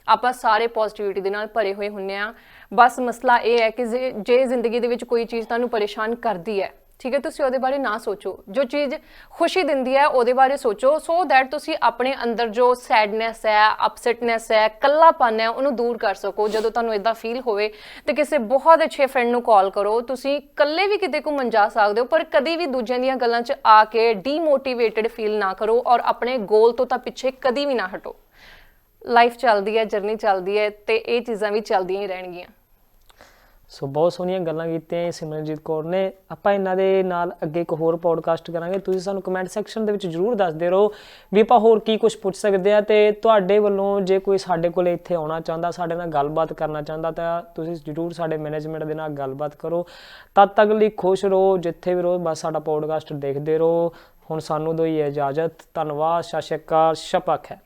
Speaker 1: ਆਪਾਂ ਸਾਰੇ ਪੋਜ਼ਿਟਿਵਿਟੀ ਦੇ ਨਾਲ ਭਰੇ ਹੋਏ ਹੁੰਨੇ ਆ। ਬਸ ਮਸਲਾ ਇਹ ਹੈ ਕਿ ਜੇ- ਜੇ ਜ਼ਿੰਦਗੀ ਦੇ ਵਿੱਚ ਕੋਈ ਚੀਜ਼ ਤੁਹਾਨੂੰ ਪਰੇਸ਼ਾਨ ਕਰਦੀ ਹੈ ਠੀਕ ਹੈ, ਤੁਸੀਂ ਉਹਦੇ ਬਾਰੇ ਨਾ ਸੋਚੋ। ਜੋ ਚੀਜ਼ ਖੁਸ਼ੀ ਦਿੰਦੀ ਹੈ, ਉਹਦੇ ਬਾਰੇ ਸੋਚੋ। ਸੋ ਦੈਟ ਤੁਸੀਂ ਆਪਣੇ ਅੰਦਰ ਜੋ ਸੈਡਨੈਸ ਹੈ ਅਪਸੈਟਨੈਸ ਹੈ ਕੱਲਾਪਨ ਹੈ, ਉਹਨੂੰ ਦੂਰ ਕਰ ਸਕੋ। ਜਦੋਂ ਤੁਹਾਨੂੰ ਇਦਾਂ ਫੀਲ ਹੋਵੇ, ਤੇ ਕਿਸੇ ਬਹੁਤ ਅੱਛੇ ਫਰੈਂਡ ਨੂੰ ਕਾਲ ਕਰੋ। ਤੁਸੀਂ ਇਕੱਲੇ ਵੀ ਕਿਤੇ ਘੁੰਮਣ ਜਾ ਸਕਦੇ ਹੋ, ਪਰ ਕਦੀ ਵੀ ਦੂਜਿਆਂ ਦੀਆਂ ਗੱਲਾਂ 'ਚ ਆ ਕੇ ਡੀਮੋਟੀਵੇਟਿਡ ਫੀਲ ਨਾ ਕਰੋ ਔਰ ਆਪਣੇ ਗੋਲ ਤੋਂ ਤਾਂ ਪਿੱਛੇ ਕਦੀ ਵੀ ਨਾ ਹਟੋ। ਲਾਈਫ ਚੱਲਦੀ ਹੈ ਜਰਨੀ ਚੱਲਦੀ ਹੈ, ਤੇ ਇਹ ਚੀਜ਼ਾਂ ਵੀ ਚੱਲਦੀਆਂ ਹੀ ਰਹਿਣਗੀਆਂ।
Speaker 2: ਸੋ ਬਹੁਤ ਸੋਹਣੀਆਂ ਗੱਲਾਂ ਕੀਤੀਆਂ ਜੀ ਸਿਮਰਨਜੀਤ ਕੌਰ ਨੇ। ਆਪਾਂ ਇਹਨਾਂ ਦੇ ਨਾਲ ਅੱਗੇ ਇੱਕ ਹੋਰ ਪੋਡਕਾਸਟ ਕਰਾਂਗੇ। ਤੁਸੀਂ ਸਾਨੂੰ ਕਮੈਂਟ ਸੈਕਸ਼ਨ ਦੇ ਵਿੱਚ ਜਰੂਰ ਦੱਸਦੇ ਰਹੋ ਵੀ ਆਪਾਂ ਹੋਰ ਕੀ ਕੁਝ ਪੁੱਛ ਸਕਦੇ ਆ ਤੇ ਤੁਹਾਡੇ ਵੱਲੋਂ ਜੇ ਕੋਈ ਸਾਡੇ ਕੋਲੇ ਇੱਥੇ ਆਉਣਾ ਚਾਹੁੰਦਾ, ਸਾਡੇ ਨਾਲ ਗੱਲਬਾਤ ਕਰਨਾ ਚਾਹੁੰਦਾ ਤਾਂ ਤੁਸੀਂ ਜਰੂਰ ਸਾਡੇ ਮੈਨੇਜਮੈਂਟ ਦੇ ਨਾਲ ਗੱਲਬਾਤ ਕਰੋ। ਤਦ ਤੱਕ ਲਈ ਖੁਸ਼ ਰਹੋ, ਜਿੱਥੇ ਵੀ ਰਹੋ, ਬਸ ਸਾਡਾ ਪੋਡਕਾਸਟ ਦੇਖਦੇ ਰਹੋ। ਹੁਣ ਸਾਨੂੰ ਦੋ ਹੀ ਇਜਾਜ਼ਤ। ਧੰਨਵਾਦ, ਸਤਿ ਸ਼੍ਰੀ ਅਕਾਲ ਸ਼ਪਕ ਹੈ